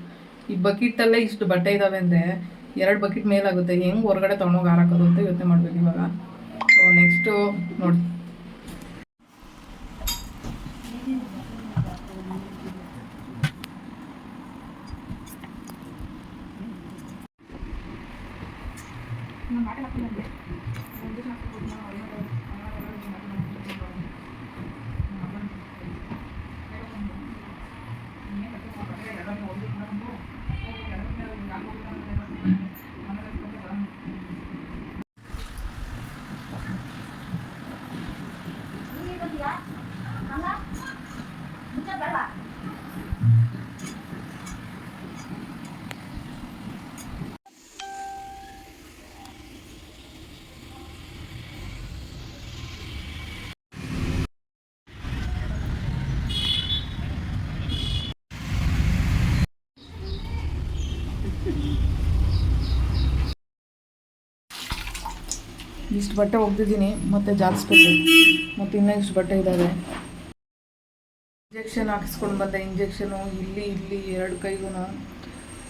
ಈ ಬಕೆಟಲ್ಲೇ ಇಷ್ಟು ಬಟ್ಟೆ ಇದ್ದಾವೆ ಅಂದರೆ ಎರಡು ಬಕೆಟ್ ಮೇಲಾಗುತ್ತೆ, ಹೆಂಗೆ ಹೊರಗಡೆ ತೊಗೊಂಡೋಗಿ ಹಾರಾಕೋದು ಅಂತ ಯೋಚನೆ ಮಾಡಬೇಕು ಇವಾಗ. ಸೊ ನೆಕ್ಸ್ಟು ನೋಡಿ. ಇಷ್ಟು ಬಟ್ಟೆ ಒಗ್ದಿದ್ದೀನಿ, ಮತ್ತೆ ಜಾಸ್ತಿ ಮತ್ತು ಇನ್ನೂ ಇಷ್ಟು ಬಟ್ಟೆ ಇದ್ದಾವೆ ಇಂಜೆಕ್ಷನ್ ಹಾಕಿಸ್ಕೊಂಡು ಬಂದೆ. ಇಂಜೆಕ್ಷನು ಇಲ್ಲಿ ಇಲ್ಲಿ ಎರಡು ಕೈಗೂ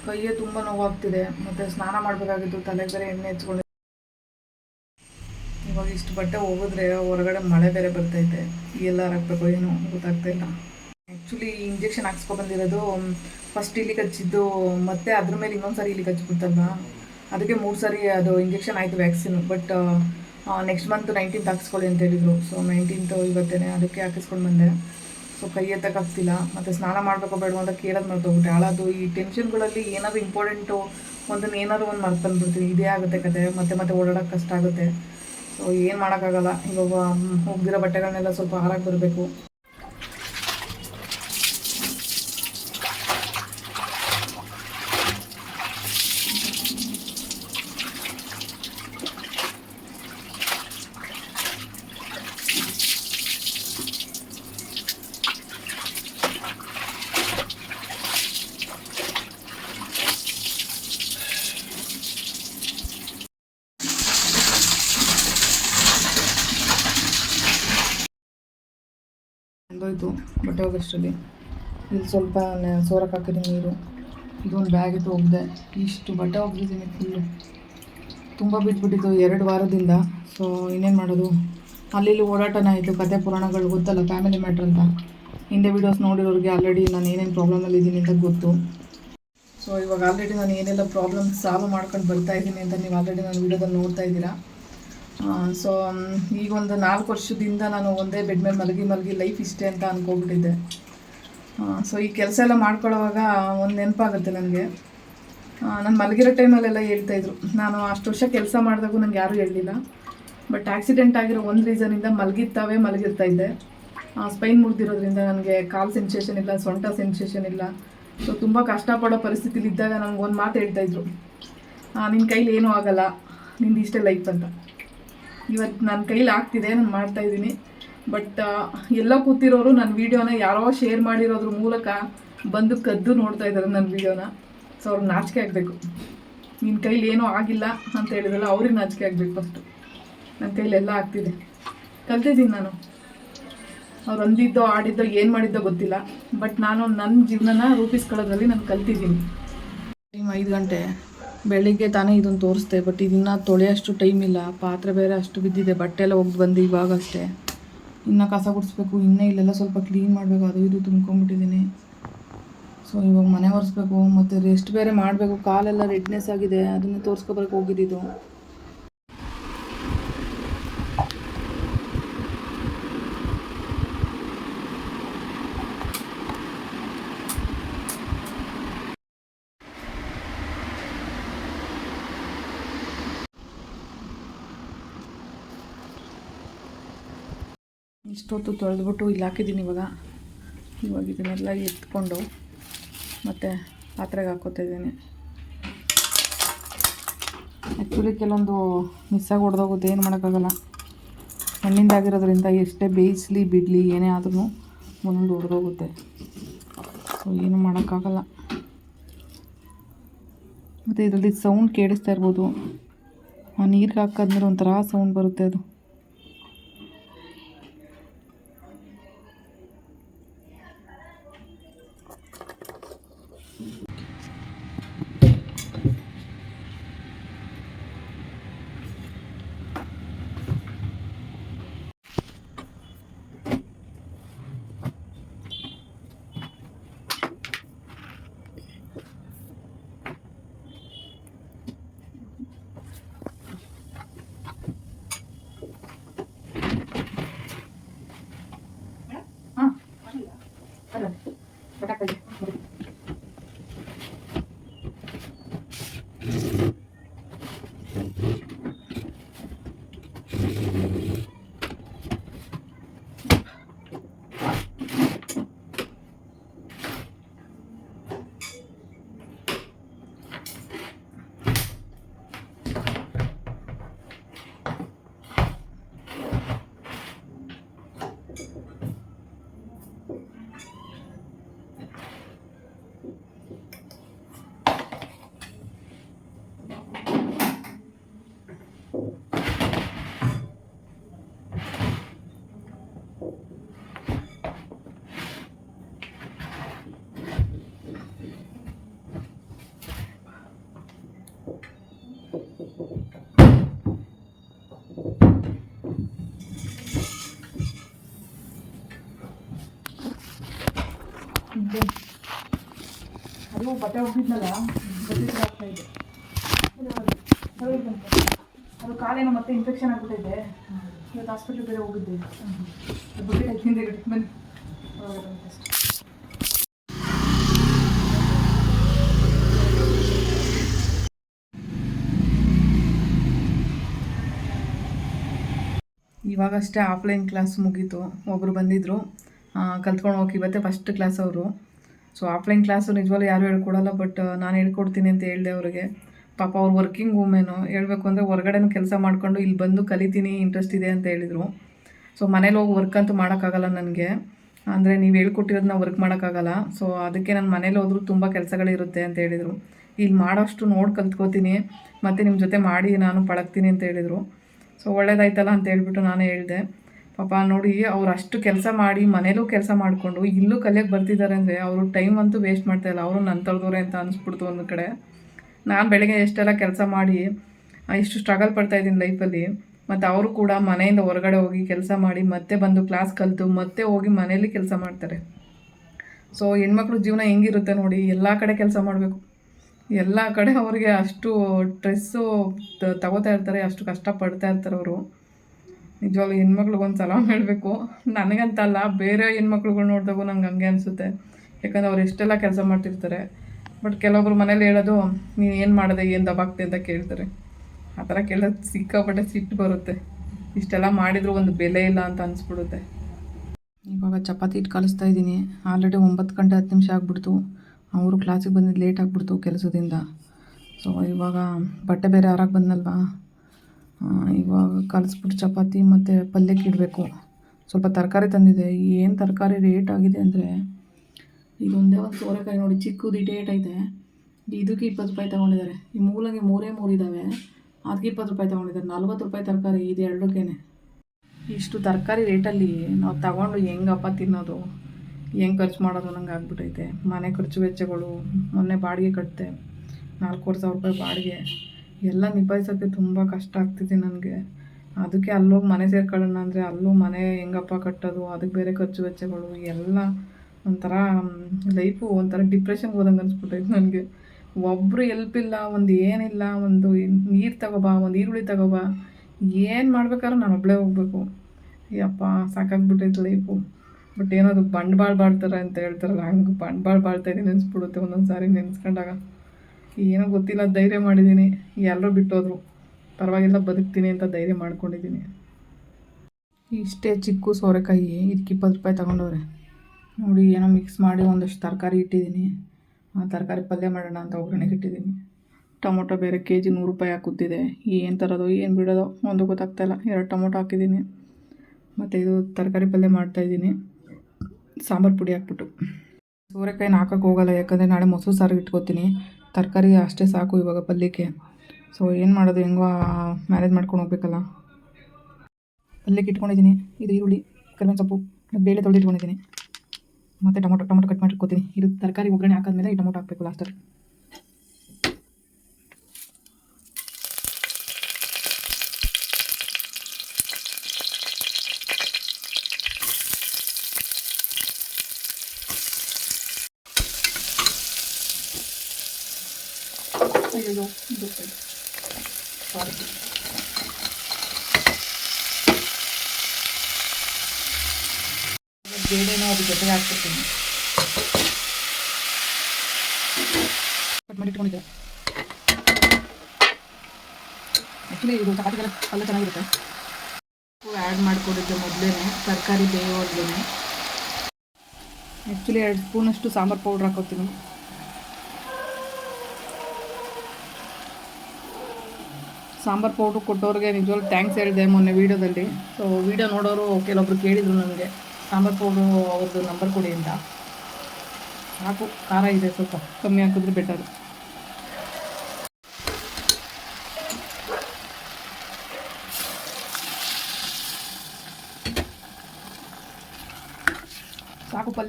ಕೈಯೇ ತುಂಬ ನೋವಾಗ್ತಿದೆ. ಮತ್ತು ಸ್ನಾನ ಮಾಡಬೇಕಾಗಿತ್ತು, ತಲೆಗೆ ಬೇರೆ ಎಣ್ಣೆ ಹಚ್ಕೊಂಡು ಇವಾಗ ಇಷ್ಟು ಬಟ್ಟೆ ಹೋಗಿದ್ರೆ ಹೊರಗಡೆ ಮಳೆ ಬೇರೆ ಬರ್ತೈತೆ. ಎಲ್ಲ ಹಾಕ್ಬೇಕು ಏನು ಗೊತ್ತಾಗ್ತಾ ಇಲ್ಲ. ಆ್ಯಕ್ಚುಲಿ ಇಂಜೆಕ್ಷನ್ ಹಾಕ್ಸ್ಕೊಬಂದಿರೋದು ಫಸ್ಟ್ ಇಲ್ಲಿ ಕಚ್ಚಿದ್ದು, ಮತ್ತೆ ಅದ್ರ ಮೇಲೆ ಇನ್ನೊಂದು ಸಾರಿ ಇಲ್ಲಿ ಕಚ್ಚಿಬಿಡ್ತಲ್ವಾ ಅದಕ್ಕೆ ಮೂರು ಸಾರಿ ಅದು ಇಂಜೆಕ್ಷನ್ ಆಯಿತು vaccine but next month nineteenth ಹಾಕಿಸ್ಕೊಳ್ಳಿ ಅಂತ ಹೇಳಿದರು. ಸೊ ನೈನ್ಟೀನ್ತ್ ಇವತ್ತೇನೆ ಅದಕ್ಕೆ ಹಾಕಿಸ್ಕೊಂಡು ಬಂದೆ. ಸೊ ಕೈ ಎತ್ತಕ್ಕಾಗ್ತಿಲ್ಲ ಮತ್ತು ಸ್ನಾನ ಮಾಡಬೇಕು ಬೇಡ ಅಂತ ಕೇಳೋದು ಮರ್ತೋಗ್ಬಿಟ್ಟೆ. ಹಾಳಾದು ಈ ಟೆನ್ಷನ್ಗಳಲ್ಲಿ ಏನಾದರೂ ಇಂಪಾರ್ಟೆಂಟು ಒಂದನ್ನು ಏನಾದರೂ ಒಂದು ಮರ್ತು ಬಂದ್ಬಿಡ್ತೀನಿ ಇದೇ ಆಗುತ್ತೆ ಕತೆ. ಮತ್ತೆ ಮತ್ತೆ ಓಡಾಡೋಕೆ ಕಷ್ಟ ಆಗುತ್ತೆ. ಸೊ ಏನು ಮಾಡೋಕ್ಕಾಗಲ್ಲ. ಇವಾಗ ಹೋಗಿರೋ ಬಟ್ಟೆಗಳನ್ನೆಲ್ಲ ಸ್ವಲ್ಪ ಹಾರಾಗಿ ಬರಬೇಕು. ಬಂದೋಯ್ತು ಬಟ್ಟೆ ಹೋಗೋಷ್ಟರಲ್ಲಿ ಇಲ್ಲಿ ಸ್ವಲ್ಪ ಸೋರಕ್ಕೆ ಹಾಕಿದ್ದೀನಿ ನೀರು. ಇದೊಂದು ಬ್ಯಾಗ್ ಇಟ್ಟು ಹೋಗಿದೆ ಇಷ್ಟು ಬಟ್ಟೆ ಹೋಗಿದ್ದೀನಿ ಫುಲ್ಲು ತುಂಬ ಬಿಟ್ಬಿಟ್ಟಿತ್ತು ಎರಡು ವಾರದಿಂದ. ಸೊ ಇನ್ನೇನು ಮಾಡೋದು? ಅಲ್ಲಿ ಓಡಾಟನೇ ಆಯಿತು. ಕತೆ ಪುರಾಣಗಳು ಗೊತ್ತಲ್ಲ? ಫ್ಯಾಮಿಲಿ ಮ್ಯಾಟ್ರ್ ಅಂತ. ಹಿಂದೆ ವೀಡಿಯೋಸ್ ನೋಡಿರೋರಿಗೆ ಆಲ್ರೆಡಿ ನಾನು ಏನೇನು ಪ್ರಾಬ್ಲಮಲ್ಲಿ ಇದ್ದೀನಿ ಅಂತ ಗೊತ್ತು. ಸೊ ಇವಾಗ ಆಲ್ರೆಡಿ ನಾನು ಏನೆಲ್ಲ ಪ್ರಾಬ್ಲಮ್ ಸಾಲ್ವ್ ಮಾಡ್ಕೊಂಡು ಬರ್ತಾ ಇದ್ದೀನಿ ಅಂತ ನೀವು ಆಲ್ರೆಡಿ ನಾನು ವೀಡಿಯೋದಲ್ಲಿ ನೋಡ್ತಾ ಇದ್ದೀರಾ? ಸೊ ಈಗ ಒಂದು ನಾಲ್ಕು ವರ್ಷದಿಂದ ನಾನು ಒಂದೇ ಬೆಡ್ ಮೇಲೆ ಮಲಗಿ ಮಲಗಿ ಲೈಫ್ ಇಷ್ಟೇ ಅಂತ ಅನ್ಕೊಬಿಟ್ಟಿದ್ದೆ ಸೊ ಈ ಕೆಲಸ ಎಲ್ಲ ಮಾಡ್ಕೊಳ್ಳೋವಾಗ ಒಂದು ನೆನಪಾಗುತ್ತೆ ನನಗೆ. ನಾನು ಮಲಗಿರೋ ಟೈಮಲ್ಲೆಲ್ಲ ಹೇಳ್ತಾಯಿದ್ರು ನಾನು ಅಷ್ಟು ವರ್ಷ ಕೆಲಸ ಮಾಡಿದಾಗೂ ನಂಗೆ ಯಾರೂ ಹೇಳಲಿಲ್ಲ. ಬಟ್ ಆಕ್ಸಿಡೆಂಟ್ ಆಗಿರೋ ಒಂದು ರೀಸನಿಂದ ಮಲಗಿರ್ತಾವೆ, ಮಲಗಿರ್ತಾ ಇದ್ದೆ. ಸ್ಪೈನ್ ಮುರಿದಿರೋದ್ರಿಂದ ನನಗೆ ಕಾಲು ಸೆನ್ಸೇಷನ್ ಇಲ್ಲ, ಸೊಂಟ ಸೆನ್ಸೇಷನ್ ಇಲ್ಲ. ಸೊ ತುಂಬ ಕಷ್ಟಪಡೋ ಪರಿಸ್ಥಿತಿಲಿ ಇದ್ದಾಗ ನನಗೆ ಒಂದು ಮಾತು ಹೇಳ್ತಾಯಿದ್ರು ನಿನ್ನ ಕೈಲಿ ಏನೂ ಆಗಲ್ಲ, ನಿಂದು ಇಷ್ಟೇ ಲೈಫ್ ಅಂತ. ಇವತ್ತು ನನ್ನ ಕೈಲಿ ಆಗ್ತಿದೆ, ನಾನು ಮಾಡ್ತಾ ಇದ್ದೀನಿ. ಬಟ್ ಎಲ್ಲ ಕೂತಿರೋರು ನನ್ನ ವೀಡಿಯೋನ ಯಾರೋ ಶೇರ್ ಮಾಡಿರೋದ್ರ ಮೂಲಕ ಬಂದು ಕದ್ದು ನೋಡ್ತಾ ಇದ್ದಾರೆ ನನ್ನ ವೀಡಿಯೋನ. ಸೊ ಅವ್ರಿಗೆ ನಾಚಿಕೆ ಆಗಬೇಕು. ನಿನ್ನ ಕೈಲಿ ಏನೂ ಆಗಿಲ್ಲ ಅಂತ ಹೇಳಿದ್ರಲ್ಲ, ಅವ್ರಿಗೆ ನಾಚಿಕೆ ಆಗಬೇಕು ಫಸ್ಟು ನನ್ನ ಕೈಲಿ ಎಲ್ಲ ಆಗ್ತಿದೆ. ಕಲ್ತಿದ್ದೀನಿ ನಾನು. ಅವ್ರು ಅಂದಿದ್ದೋ, ಆಡಿದ್ದೋ, ಏನು ಮಾಡಿದ್ದೋ ಗೊತ್ತಿಲ್ಲ. ಬಟ್ ನಾನು ನನ್ನ ಜೀವನನ ರೂಪಿಸ್ಕೊಳ್ಳೋದ್ರಲ್ಲಿ ನಾನು ಕಲ್ತಿದ್ದೀನಿ. ಟೈಮ್ ಐದು ಗಂಟೆ. ಬೆಳಿಗ್ಗೆ ತಾನೇ ಇದನ್ನು ತೋರಿಸ್ದೆ ಬಟ್ ಇದನ್ನು ತೊಳೆಯೋಷ್ಟು ಟೈಮ್ ಇಲ್ಲ. ಪಾತ್ರೆ ಬೇರೆ ಅಷ್ಟು ಬಿದ್ದಿದೆ, ಬಟ್ಟೆ ಎಲ್ಲ ಒಗ್ದು ಬಂದು ಇವಾಗ ಅಷ್ಟೇ ಇನ್ನು ಕಸ ಗುಡಿಸ್ಬೇಕು, ಇನ್ನೂ ಇಲ್ಲೆಲ್ಲ ಸ್ವಲ್ಪ ಕ್ಲೀನ್ ಮಾಡಬೇಕು, ಅದು ಇದು ತುಂಬ್ಕೊಂಬಿಟ್ಟಿದ್ದೀನಿ ಸೊ ಇವಾಗ ಮನೆ ಒರೆಸ್ಬೇಕು, ಮತ್ತು ರೆಸ್ಟ್ ಬೇರೆ ಮಾಡಬೇಕು, ಕಾಲೆಲ್ಲ ರೆಡ್ನೆಸ್ ಆಗಿದೆ, ಅದನ್ನು ತೋರಿಸ್ಕೊಬರಕ್ಕೆ ಹೋಗಿದ್ದಿದ್ದು ಇಷ್ಟೊತ್ತು ತೊಳೆದ್ಬಿಟ್ಟು ಇಲ್ಲಿ ಹಾಕಿದ್ದೀನಿ ಇವಾಗ. ಇವಾಗ ಇದನ್ನೆಲ್ಲ ಎತ್ಕೊಂಡು ಮತ್ತು ಪಾತ್ರೆಗೆ ಹಾಕೋತಾ ಇದ್ದೀನಿ. ಆ್ಯಕ್ಚುಲಿ ಕೆಲವೊಂದು ಮಿಸ್ಸಾಗಿ ಹೊಡೆದೋಗುತ್ತೆ ಏನು ಮಾಡೋಕ್ಕಾಗಲ್ಲ. ಮಣ್ಣಿಂದಾಗಿರೋದ್ರಿಂದ ಎಷ್ಟೇ ಬೇಯಿಸಲಿ, ಬಿಡಲಿ, ಏನೇ ಆದ್ರೂ ಒಂದೊಂದು ಹೊಡೆದೋಗುತ್ತೆ ಸೊ ಏನು ಮಾಡೋಕ್ಕಾಗಲ್ಲ. ಮತ್ತು ಇದರಲ್ಲಿ ಸೌಂಡ್ ಕೇಳಿಸ್ತಾ ಇರ್ಬೋದು. ಆ ನೀರಿಗೆ ಹಾಕಾದ್ಮೇಲೆ ಒಂಥರ ಸೌಂಡ್ ಬರುತ್ತೆ ಅದು. ಅದು ಬಟ್ಟೆ ಹೋಗಿದ್ನಲ್ಲ ಬಟ್ಟೆ ಆಗ್ತಾ ಇದೆ. ಅದು ಕಾಲೇನೋ ಮತ್ತೆ ಇನ್ಫೆಕ್ಷನ್ ಆಗ್ಬಿಟ್ಟಿದೆ. ಇವತ್ತು ಹಾಸ್ಪಿಟ್ಲ್ ಬೇರೆ ಹೋಗಿದ್ದೆ. ಬಟ್ಟೆ ಹಿಂದೆ ಬನ್ನಿ. ಇವಾಗಷ್ಟೇ ಆಫ್ಲೈನ್ ಕ್ಲಾಸ್ ಮುಗೀತು. ಒಬ್ಬರು ಬಂದಿದ್ದರು ಕಲ್ತ್ಕೊಂಡು ಹೋಗಿ. ಇವತ್ತೇ ಫಸ್ಟ್ ಕ್ಲಾಸ್ ಅವರು. ಸೊ ಆಫ್ಲೈನ್ ಕ್ಲಾಸು ನಿಜವಾಗ್ಲೂ ಯಾರು ಹೇಳ್ಕೊಡಲ್ಲ ಬಟ್ ನಾನು ಹೇಳ್ಕೊಡ್ತೀನಿ ಅಂತ ಹೇಳಿದೆ ಅವರಿಗೆ. ಪಾಪ ಅವ್ರು ವರ್ಕಿಂಗ್ ವುಮೆನು ಹೇಳ್ಬೇಕು ಅಂದರೆ ಹೊರಗಡೆನೂ ಕೆಲಸ ಮಾಡ್ಕೊಂಡು ಇಲ್ಲಿ ಬಂದು ಕಲಿತೀನಿ ಇಂಟ್ರೆಸ್ಟ್ ಇದೆ ಅಂತ ಹೇಳಿದರು. ಸೊ ಮನೇಲಿ ಹೋಗಿ ವರ್ಕ್ ಅಂತೂ ಮಾಡೋಕ್ಕಾಗಲ್ಲ ನನಗೆ. ಅಂದರೆ ನೀವು ಹೇಳ್ಕೊಟ್ಟಿರೋದನ್ನ ವರ್ಕ್ ಮಾಡೋಕ್ಕಾಗಲ್ಲ. ಸೊ ಅದಕ್ಕೆ ನಾನು ಮನೇಲಿ ಹೋದರೂ ತುಂಬ ಕೆಲಸಗಳಿರುತ್ತೆ ಅಂತ ಹೇಳಿದರು. ಇಲ್ಲಿ ಮಾಡೋಷ್ಟು ನೋಡಿ ಕಲ್ತ್ಕೋತೀನಿ, ಮತ್ತು ನಿಮ್ಮ ಜೊತೆ ಮಾಡಿ ನಾನು ಪಳಗ್ತೀನಿ ಅಂತ ಹೇಳಿದರು. ಸೊ ಒಳ್ಳೇದಾಯ್ತಲ್ಲ ಅಂತ ಹೇಳಿಬಿಟ್ಟು ನಾನೇ ಹೇಳಿದೆ. ಪಾಪ ನೋಡಿ, ಅವ್ರು ಅಷ್ಟು ಕೆಲಸ ಮಾಡಿ, ಮನೇಲೂ ಕೆಲಸ ಮಾಡಿಕೊಂಡು ಇಲ್ಲೂ ಕಲಿಯೋಕ್ಕೆ ಬರ್ತಿದ್ದಾರೆ ಅಂದರೆ ಅವರು ಟೈಮ್ ಅಂತೂ ವೇಸ್ಟ್ ಮಾಡ್ತಾಯಿಲ್ಲ ಅವರು ನನ್ನ ತಳ್ದವ್ರೆ ಅಂತ ಅನಿಸ್ಬಿಡ್ತು ಒಂದು ಕಡೆ. ನಾನು ಬೆಳಗ್ಗೆ ಎಷ್ಟೆಲ್ಲ ಕೆಲಸ ಮಾಡಿ ಎಷ್ಟು ಸ್ಟ್ರಗಲ್ ಪಡ್ತಾ ಇದ್ದೀನಿ ಲೈಫಲ್ಲಿ ಮತ್ತು ಅವರು ಕೂಡ ಮನೆಯಿಂದ ಹೊರಗಡೆ ಹೋಗಿ ಕೆಲಸ ಮಾಡಿ, ಮತ್ತೆ ಬಂದು ಕ್ಲಾಸ್ ಕಲಿತು, ಮತ್ತೆ ಹೋಗಿ ಮನೇಲಿ ಕೆಲಸ ಮಾಡ್ತಾರೆ. ಸೊ ಹೆಣ್ಮಕ್ಳ ಜೀವನ ಹೆಂಗಿರುತ್ತೆ ನೋಡಿ, ಎಲ್ಲ ಕಡೆ ಕೆಲಸ ಮಾಡಬೇಕು. ಎಲ್ಲ ಕಡೆ ಅವರಿಗೆ ಅಷ್ಟು ಸ್ಟ್ರೆಸ್ಸು ತಗೋತಾ ಇರ್ತಾರೆ, ಅಷ್ಟು ಕಷ್ಟಪಡ್ತಾ ಇರ್ತಾರೆ ಅವರು. ನಿಜವಾಗ್ಲೂ ಹೆಣ್ಮಕ್ಳಿಗೆ ಒಂದು ಸಲ ಹೇಳಬೇಕು. ನನಗಂತಲ್ಲ, ಬೇರೆ ಹೆಣ್ಮಕ್ಳುಗಳು ನೋಡಿದಾಗೂ ನಂಗೆ ಹಂಗೆ ಅನಿಸುತ್ತೆ. ಯಾಕಂದ್ರೆ ಅವ್ರು ಎಷ್ಟೆಲ್ಲ ಕೆಲಸ ಮಾಡ್ತಿರ್ತಾರೆ. ಬಟ್ ಕೆಲವೊಬ್ರು ಮನೇಲಿ ಹೇಳೋದು, ನೀನು ಏನು ಮಾಡಿದೆ, ಏನು ದಬಾಗ್ತೆ ಅಂತ ಕೇಳ್ತಾರೆ. ಆ ಥರ ಕೇಳೋದು ಸಿಕ್ಕಾಪಟ್ಟೆ ಸಿಟ್ಟು ಬರುತ್ತೆ. ಇಷ್ಟೆಲ್ಲ ಮಾಡಿದ್ರು ಒಂದು ಬೆಲೆ ಇಲ್ಲ ಅಂತ ಅನಿಸ್ಬಿಡುತ್ತೆ. ಇವಾಗ ಚಪಾತಿ ಇಟ್ಟು ಕಲಿಸ್ತಾ ಇದ್ದೀನಿ. ಆಲ್ರೆಡಿ ಒಂಬತ್ತು ಗಂಟೆ ಹತ್ತು ನಿಮಿಷ ಆಗ್ಬಿಡ್ತು. ಅವರು ಕ್ಲಾಸಿಗೆ ಬಂದಿದ್ದು ಲೇಟ್ ಆಗಿಬಿಡ್ತು ಕೆಲಸದಿಂದ. ಸೊ ಇವಾಗ ಬಟ್ಟೆ ಬೇರೆ ಆರಾಗಿ ಬಂದಲ್ವಾ ಇವಾಗ ಕಲಿಸ್ಬಿಟ್ಟು ಚಪಾತಿ ಮತ್ತು ಪಲ್ಯಕ್ಕೆ ಇಡಬೇಕು. ಸ್ವಲ್ಪ ತರಕಾರಿ ತಂದಿದೆ. ಏನು ತರಕಾರಿ ರೇಟ್ ಆಗಿದೆ ಅಂದರೆ ಇದೊಂದೇ ಒಂದು ಸೋರೆಕಾಯಿ ನೋಡಿ, ಚಿಕ್ಕದು ಇಟೇಟ್ ಐತೆ. ಇದಕ್ಕೆ ಇಪ್ಪತ್ತು ರೂಪಾಯಿ ತೊಗೊಂಡಿದ್ದಾರೆ. ಈ ಮೂಲಂಗಿ ಮೂರೇ ಮೂರು ಇದ್ದಾವೆ ಅದಕ್ಕೆ ಇಪ್ಪತ್ತು ರೂಪಾಯಿ ತೊಗೊಂಡಿದ್ದಾರೆ. ನಲ್ವತ್ತು ರೂಪಾಯಿ ತರಕಾರಿ, ಇದು ಎರಡಕ್ಕೇನೆ. ಇಷ್ಟು ತರಕಾರಿ ರೇಟಲ್ಲಿ ನಾವು ತಗೊಂಡು ಹೆಂಗಪ್ಪ ತಿನ್ನೋದು? ಹೆಂಗೆ ಖರ್ಚು ಮಾಡೋದು? ನಂಗೆ ಆಗ್ಬಿಟ್ಟೈತೆ ಮನೆ ಖರ್ಚು ವೆಚ್ಚಗಳು, ಮೊನ್ನೆ ಬಾಡಿಗೆ ಕಟ್ಟಿದೆ ನಾಲ್ಕೂವರೆ ಸಾವಿರ ರೂಪಾಯಿ ಬಾಡಿಗೆ. ಎಲ್ಲ ನಿಭಾಯಿಸೋಕ್ಕೆ ತುಂಬ ಕಷ್ಟ ಆಗ್ತಿದೆ ನನಗೆ. ಅದಕ್ಕೆ ಅಲ್ಲೋಗಿ ಮನೆ ಸೇರ್ಕೊಳ್ಳೋಣ ಅಂದರೆ ಅಲ್ಲೂ ಮನೆ ಹೆಂಗಪ್ಪ ಕಟ್ಟೋದು, ಅದಕ್ಕೆ ಬೇರೆ ಖರ್ಚು ವೆಚ್ಚಗಳು, ಎಲ್ಲ ಒಂಥರ ಲೈಫು ಒಂಥರ ಡಿಪ್ರೆಷನ್ಗೆ ಹೋದಂಗೆ ಅನಿಸ್ಬಿಟ್ಟೈತೆ ನನಗೆ. ಒಬ್ಬರು ಎಲ್ಪ್ ಇಲ್ಲ, ಒಂದು ಏನಿಲ್ಲ, ಒಂದು ನೀರು ತಗೋಬಾ, ಒಂದು ಈರುಳ್ಳಿ ತಗೋಬಾ, ಏನು ಮಾಡ್ಬೇಕಾದ್ರೆ ನಾನು ಒಬ್ಬಳೇ ಹೋಗ್ಬೇಕು. ಅಯ್ಯಪ್ಪ, ಸಾಕಾಗ್ಬಿಟ್ಟೈತೆ ಲೈಫು. ಬಟ್ ಏನದು ಬಂಡವಾಳ ಬಾಳ್ತಾರೆ ಅಂತ ಹೇಳ್ತಾರಲ್ಲ, ಹಂಗೆ ಬಂಡವಾಳ ಬಾಳ್ತಾ ಇದ್ದೀನಿ ಅನ್ಸ್ಬಿಡುತ್ತೆ ಒಂದೊಂದು ಸಾರಿ ನೆನೆಸ್ಕೊಂಡಾಗ. ಏನೋ ಗೊತ್ತಿಲ್ಲ, ಧೈರ್ಯ ಮಾಡಿದ್ದೀನಿ ಎಲ್ಲರೂ ಬಿಟ್ಟೋದ್ರು. ಪರವಾಗಿಲ್ಲ, ಬದುಕ್ತೀನಿ ಅಂತ ಧೈರ್ಯ ಮಾಡ್ಕೊಂಡಿದ್ದೀನಿ ಇಷ್ಟೇ ಚಿಕ್ಕು ಸೋರೆಕಾಯಿ, ಇದಕ್ಕೆ ಇಪ್ಪತ್ತು ರೂಪಾಯಿ ತಗೊಂಡವ್ರೆ. ನೋಡಿ, ಏನೋ ಮಿಕ್ಸ್ ಮಾಡಿ ಒಂದಷ್ಟು ತರಕಾರಿ ಇಟ್ಟಿದ್ದೀನಿ ಆ ತರಕಾರಿ ಪಲ್ಯ ಮಾಡೋಣ ಅಂತ ಒಗ್ಗರಣೆಗೆ ಇಟ್ಟಿದ್ದೀನಿ ಟೊಮೊಟೊ ಬೇರೆ ಕೆ ಜಿ ನೂರು ರೂಪಾಯಿ ಹಾಕುತ್ತಿದೆ. ಏನು ತರೋದು, ಏನು ಬಿಡೋದು, ಒಂದು ಗೊತ್ತಾಗ್ತಾಯಿಲ್ಲ ಎರಡು ಟೊಮೊಟೊ ಹಾಕಿದ್ದೀನಿ ಮತ್ತು ಇದು ತರಕಾರಿ ಪಲ್ಯ ಮಾಡ್ತಾಯಿದ್ದೀನಿ ಸಾಂಬಾರು ಪುಡಿ ಹಾಕ್ಬಿಟ್ಟು. ಸೋರೆಕಾಯಿನ ಹಾಕೋಕ್ಕೆ ಹೋಗಲ್ಲ, ಯಾಕಂದರೆ ನಾಳೆ ಮೊಸರು ಸಾರು ಇಟ್ಕೋತೀನಿ. ತರಕಾರಿ ಅಷ್ಟೇ ಸಾಕು ಇವಾಗ ಪಲ್ಯಕ್ಕೆ ಸೊ ಏನು ಮಾಡೋದು? ಹೆಂಗೋ ಮ್ಯಾನೇಜ್ ಮಾಡ್ಕೊಂಡು ಹೋಗ್ಬೇಕಲ್ಲ. ಪಲ್ಯಕ್ಕೆ ಇಟ್ಕೊಂಡಿದ್ದೀನಿ. ಇದು ಈರುಳ್ಳಿ ಕೆಲವೊಂದು ಸೊಪ್ಪು ಬೇಳೆ ತೊಳೆದು ಇಟ್ಕೊಂಡಿದ್ದೀನಿ ಮತ್ತು ಟೊಮೊಟೊ ಟೊಮೊಟೊ ಕಟ್ ಮಾಡಿ ಇಟ್ಕೋತೀನಿ. ಇದು ತರಕಾರಿ ಒಗ್ಗರಣೆ ಹಾಕಾದ್ಮೇಲೆ ಈ ಟೊಮೊಟೊ ಹಾಕಬೇಕು ಲಾಸ್ಟಲ್ಲಿ ಅಯ್ಯೋ ಇದು ಸಾರಿ ಬೇಳೆನೂ ಅದ್ರ ಜೊತೆಗೆ ಹಾಕ್ಬಿಡ್ತೀನಿ ಕಟ್ ಮಾಡಿ ಇಟ್ಕೊಂಡಿದ್ದೆ ಆ್ಯಕ್ಚುಲಿ ಇದು ಚಪಾತಿಗೆಲ್ಲ ಪಲ್ಯ ಚೆನ್ನಾಗಿರುತ್ತೆ ಮಾಡಿಕೊಂಡಿದ್ದೆ ಮೊದಲೇ ತರಕಾರಿ ಬೇಯೋದ್ಲೇ ಆ್ಯಕ್ಚುಲಿ ಎರಡು ಸ್ಪೂನಷ್ಟು ಸಾಂಬಾರು ಪೌಡ್ರ್ ಹಾಕೋತೀನಿ. ಸಾಂಬಾರು ಪೌಡ್ರ್ ಕೊಟ್ಟವ್ರಿಗೆ ನಿಜವಾಗ್ಲೂ ಥ್ಯಾಂಕ್ಸ್ ಹೇಳಿದೆ ಮೊನ್ನೆ ವೀಡಿಯೋದಲ್ಲಿ. ಸೊ ವೀಡಿಯೋ ನೋಡೋರು ಕೆಲವೊಬ್ರು ಕೇಳಿದರು ನನಗೆ, ಸಾಂಬಾರು ಪೌಡ್ರು ಅವ್ರದ್ದು ನಂಬರ್ ಕೊಡಿ ಅಂತ. ಸಾಕು ಖಾರ ಇದೆ ಸ್ವಲ್ಪ, ಕಮ್ಮಿ ಹಾಕಿದ್ರೆ ಬೆಟರು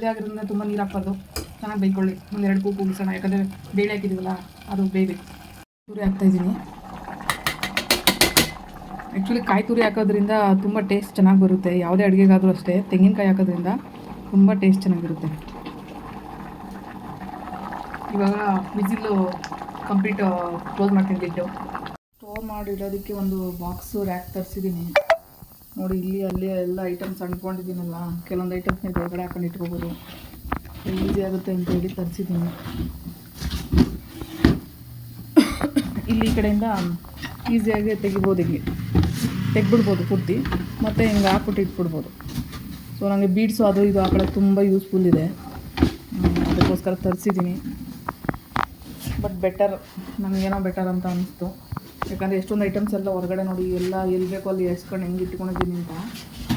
ಪಲ್ಯ ಆಗಿರೋದ್ರಿಂದ ತುಂಬ ನೀರು ಹಾಕ್ಬಾರ್ದು ಚೆನ್ನಾಗಿ ಬೇಯ್ಕೊಳ್ಳಿ. ಒಂದೆರಡು ಕೂಗು ಕೂಗಿಸೋಣ ಯಾಕಂದರೆ ಬೇಳೆ ಹಾಕಿದ್ದೀವಲ್ಲ ಅದು ಬೇಯಬೇಕು. ತುರಿ ಹಾಕ್ತಾಯಿದ್ದೀನಿ ಆ್ಯಕ್ಚುಲಿ ಕಾಯಿ ತುರಿ ಹಾಕೋದ್ರಿಂದ ತುಂಬ ಟೇಸ್ಟ್ ಚೆನ್ನಾಗಿ ಬರುತ್ತೆ. ಯಾವುದೇ ಅಡುಗೆಗಾದರೂ ಅಷ್ಟೇ. ತೆಂಗಿನಕಾಯಿ ಹಾಕೋದ್ರಿಂದ ತುಂಬ ಟೇಸ್ಟ್ ಚೆನ್ನಾಗಿರುತ್ತೆ. ಇವಾಗ ವಿಸಿಲು ಕಂಪ್ಲೀಟ್ ಕ್ಲೋಸ್ ಮಾಡ್ತೀನಿ ಬಿಟ್ಟು ಸ್ಟೋರ್ ಮಾಡಿಡೋದಕ್ಕೆ ಒಂದು ಬಾಕ್ಸು ರ್ಯಾಕ್ ತರಿಸಿದ್ದೀನಿ. ನೋಡಿ, ಇಲ್ಲಿ, ಅಲ್ಲಿ ಎಲ್ಲ ಐಟಮ್ಸ್ ಅಂದ್ಕೊಂಡಿದ್ದೀನಲ್ಲ ಕೆಲವೊಂದು ಐಟಮ್ಸ್ನ ಒಳಗಡೆ ಹಾಕೊಂಡು ಇಟ್ಕೋಬೋದು. ಈಸಿ ಆಗುತ್ತೆ ಅಂತ ಹೇಳಿ ತರಿಸಿದ್ದೀನಿ. ಇಲ್ಲಿ ಈ ಕಡೆಯಿಂದ ಈಸಿಯಾಗಿ ತೆಗಿಬೋದು ಹಿಂಗೆ ತೆಗ್ಬಿಡ್ಬೋದು ಕುರ್ತಿ ಮತ್ತು ಹಿಂಗೆ ಹಾಕ್ಬಿಟ್ಟು ಇಟ್ಬಿಡ್ಬೋದು. ಸೊ ನನಗೆ ಬೀಡ್ಸು ಅದು ಇದು ಹಾಕೊಳ್ಳೋಕೆ ತುಂಬ ಯೂಸ್ಫುಲ್ ಇದೆ. ಅದಕ್ಕೋಸ್ಕರ ತರಿಸಿದ್ದೀನಿ. ಬಟ್ ಬೆಟರ್ ನನಗೇನೋ ಬೆಟರ್ ಅಂತ ಅನಿಸ್ತು. ಯಾಕಂದರೆ ಎಷ್ಟೊಂದು ಐಟಮ್ಸ್ ಎಲ್ಲ ಹೊರಗಡೆ ನೋಡಿ, ಎಲ್ಲ ಎಲ್ಲಿ ಬೇಕೋ ಅಲ್ಲಿ ಎಸ್ಕೊಂಡು ಹೆಂಗೆ ಇಟ್ಕೊಂಡಿದ್ದೀನಿ ಅಂತ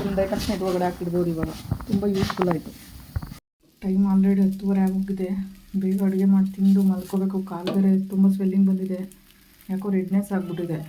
ಒಂದು ಐಟಮ್ಸ್ನ ಇದು ಹೊರಗಡೆ ಹಾಕಿಡ್ಬೋದು ಇವಾಗ. ತುಂಬ ಯೂಸ್ಫುಲ್ ಆಯಿತು. ಟೈಮ್ ಆಲ್ರೆಡಿ ಹತ್ತುವರೆ ಆಗೋಗಿದೆ. ಬೇಗ ಅಡುಗೆ ಮಾಡಿ ತಿಂದು ಮಲ್ಕೋಬೇಕು. ಕಾಲು ಬೇರೆ ತುಂಬ ಸ್ವೆಲ್ಲಿಂಗ್ ಬಂದಿದೆ. ಯಾಕೋ ರೆಡ್ನೆಸ್ ಆಗಿಬಿಟ್ಟಿದೆ.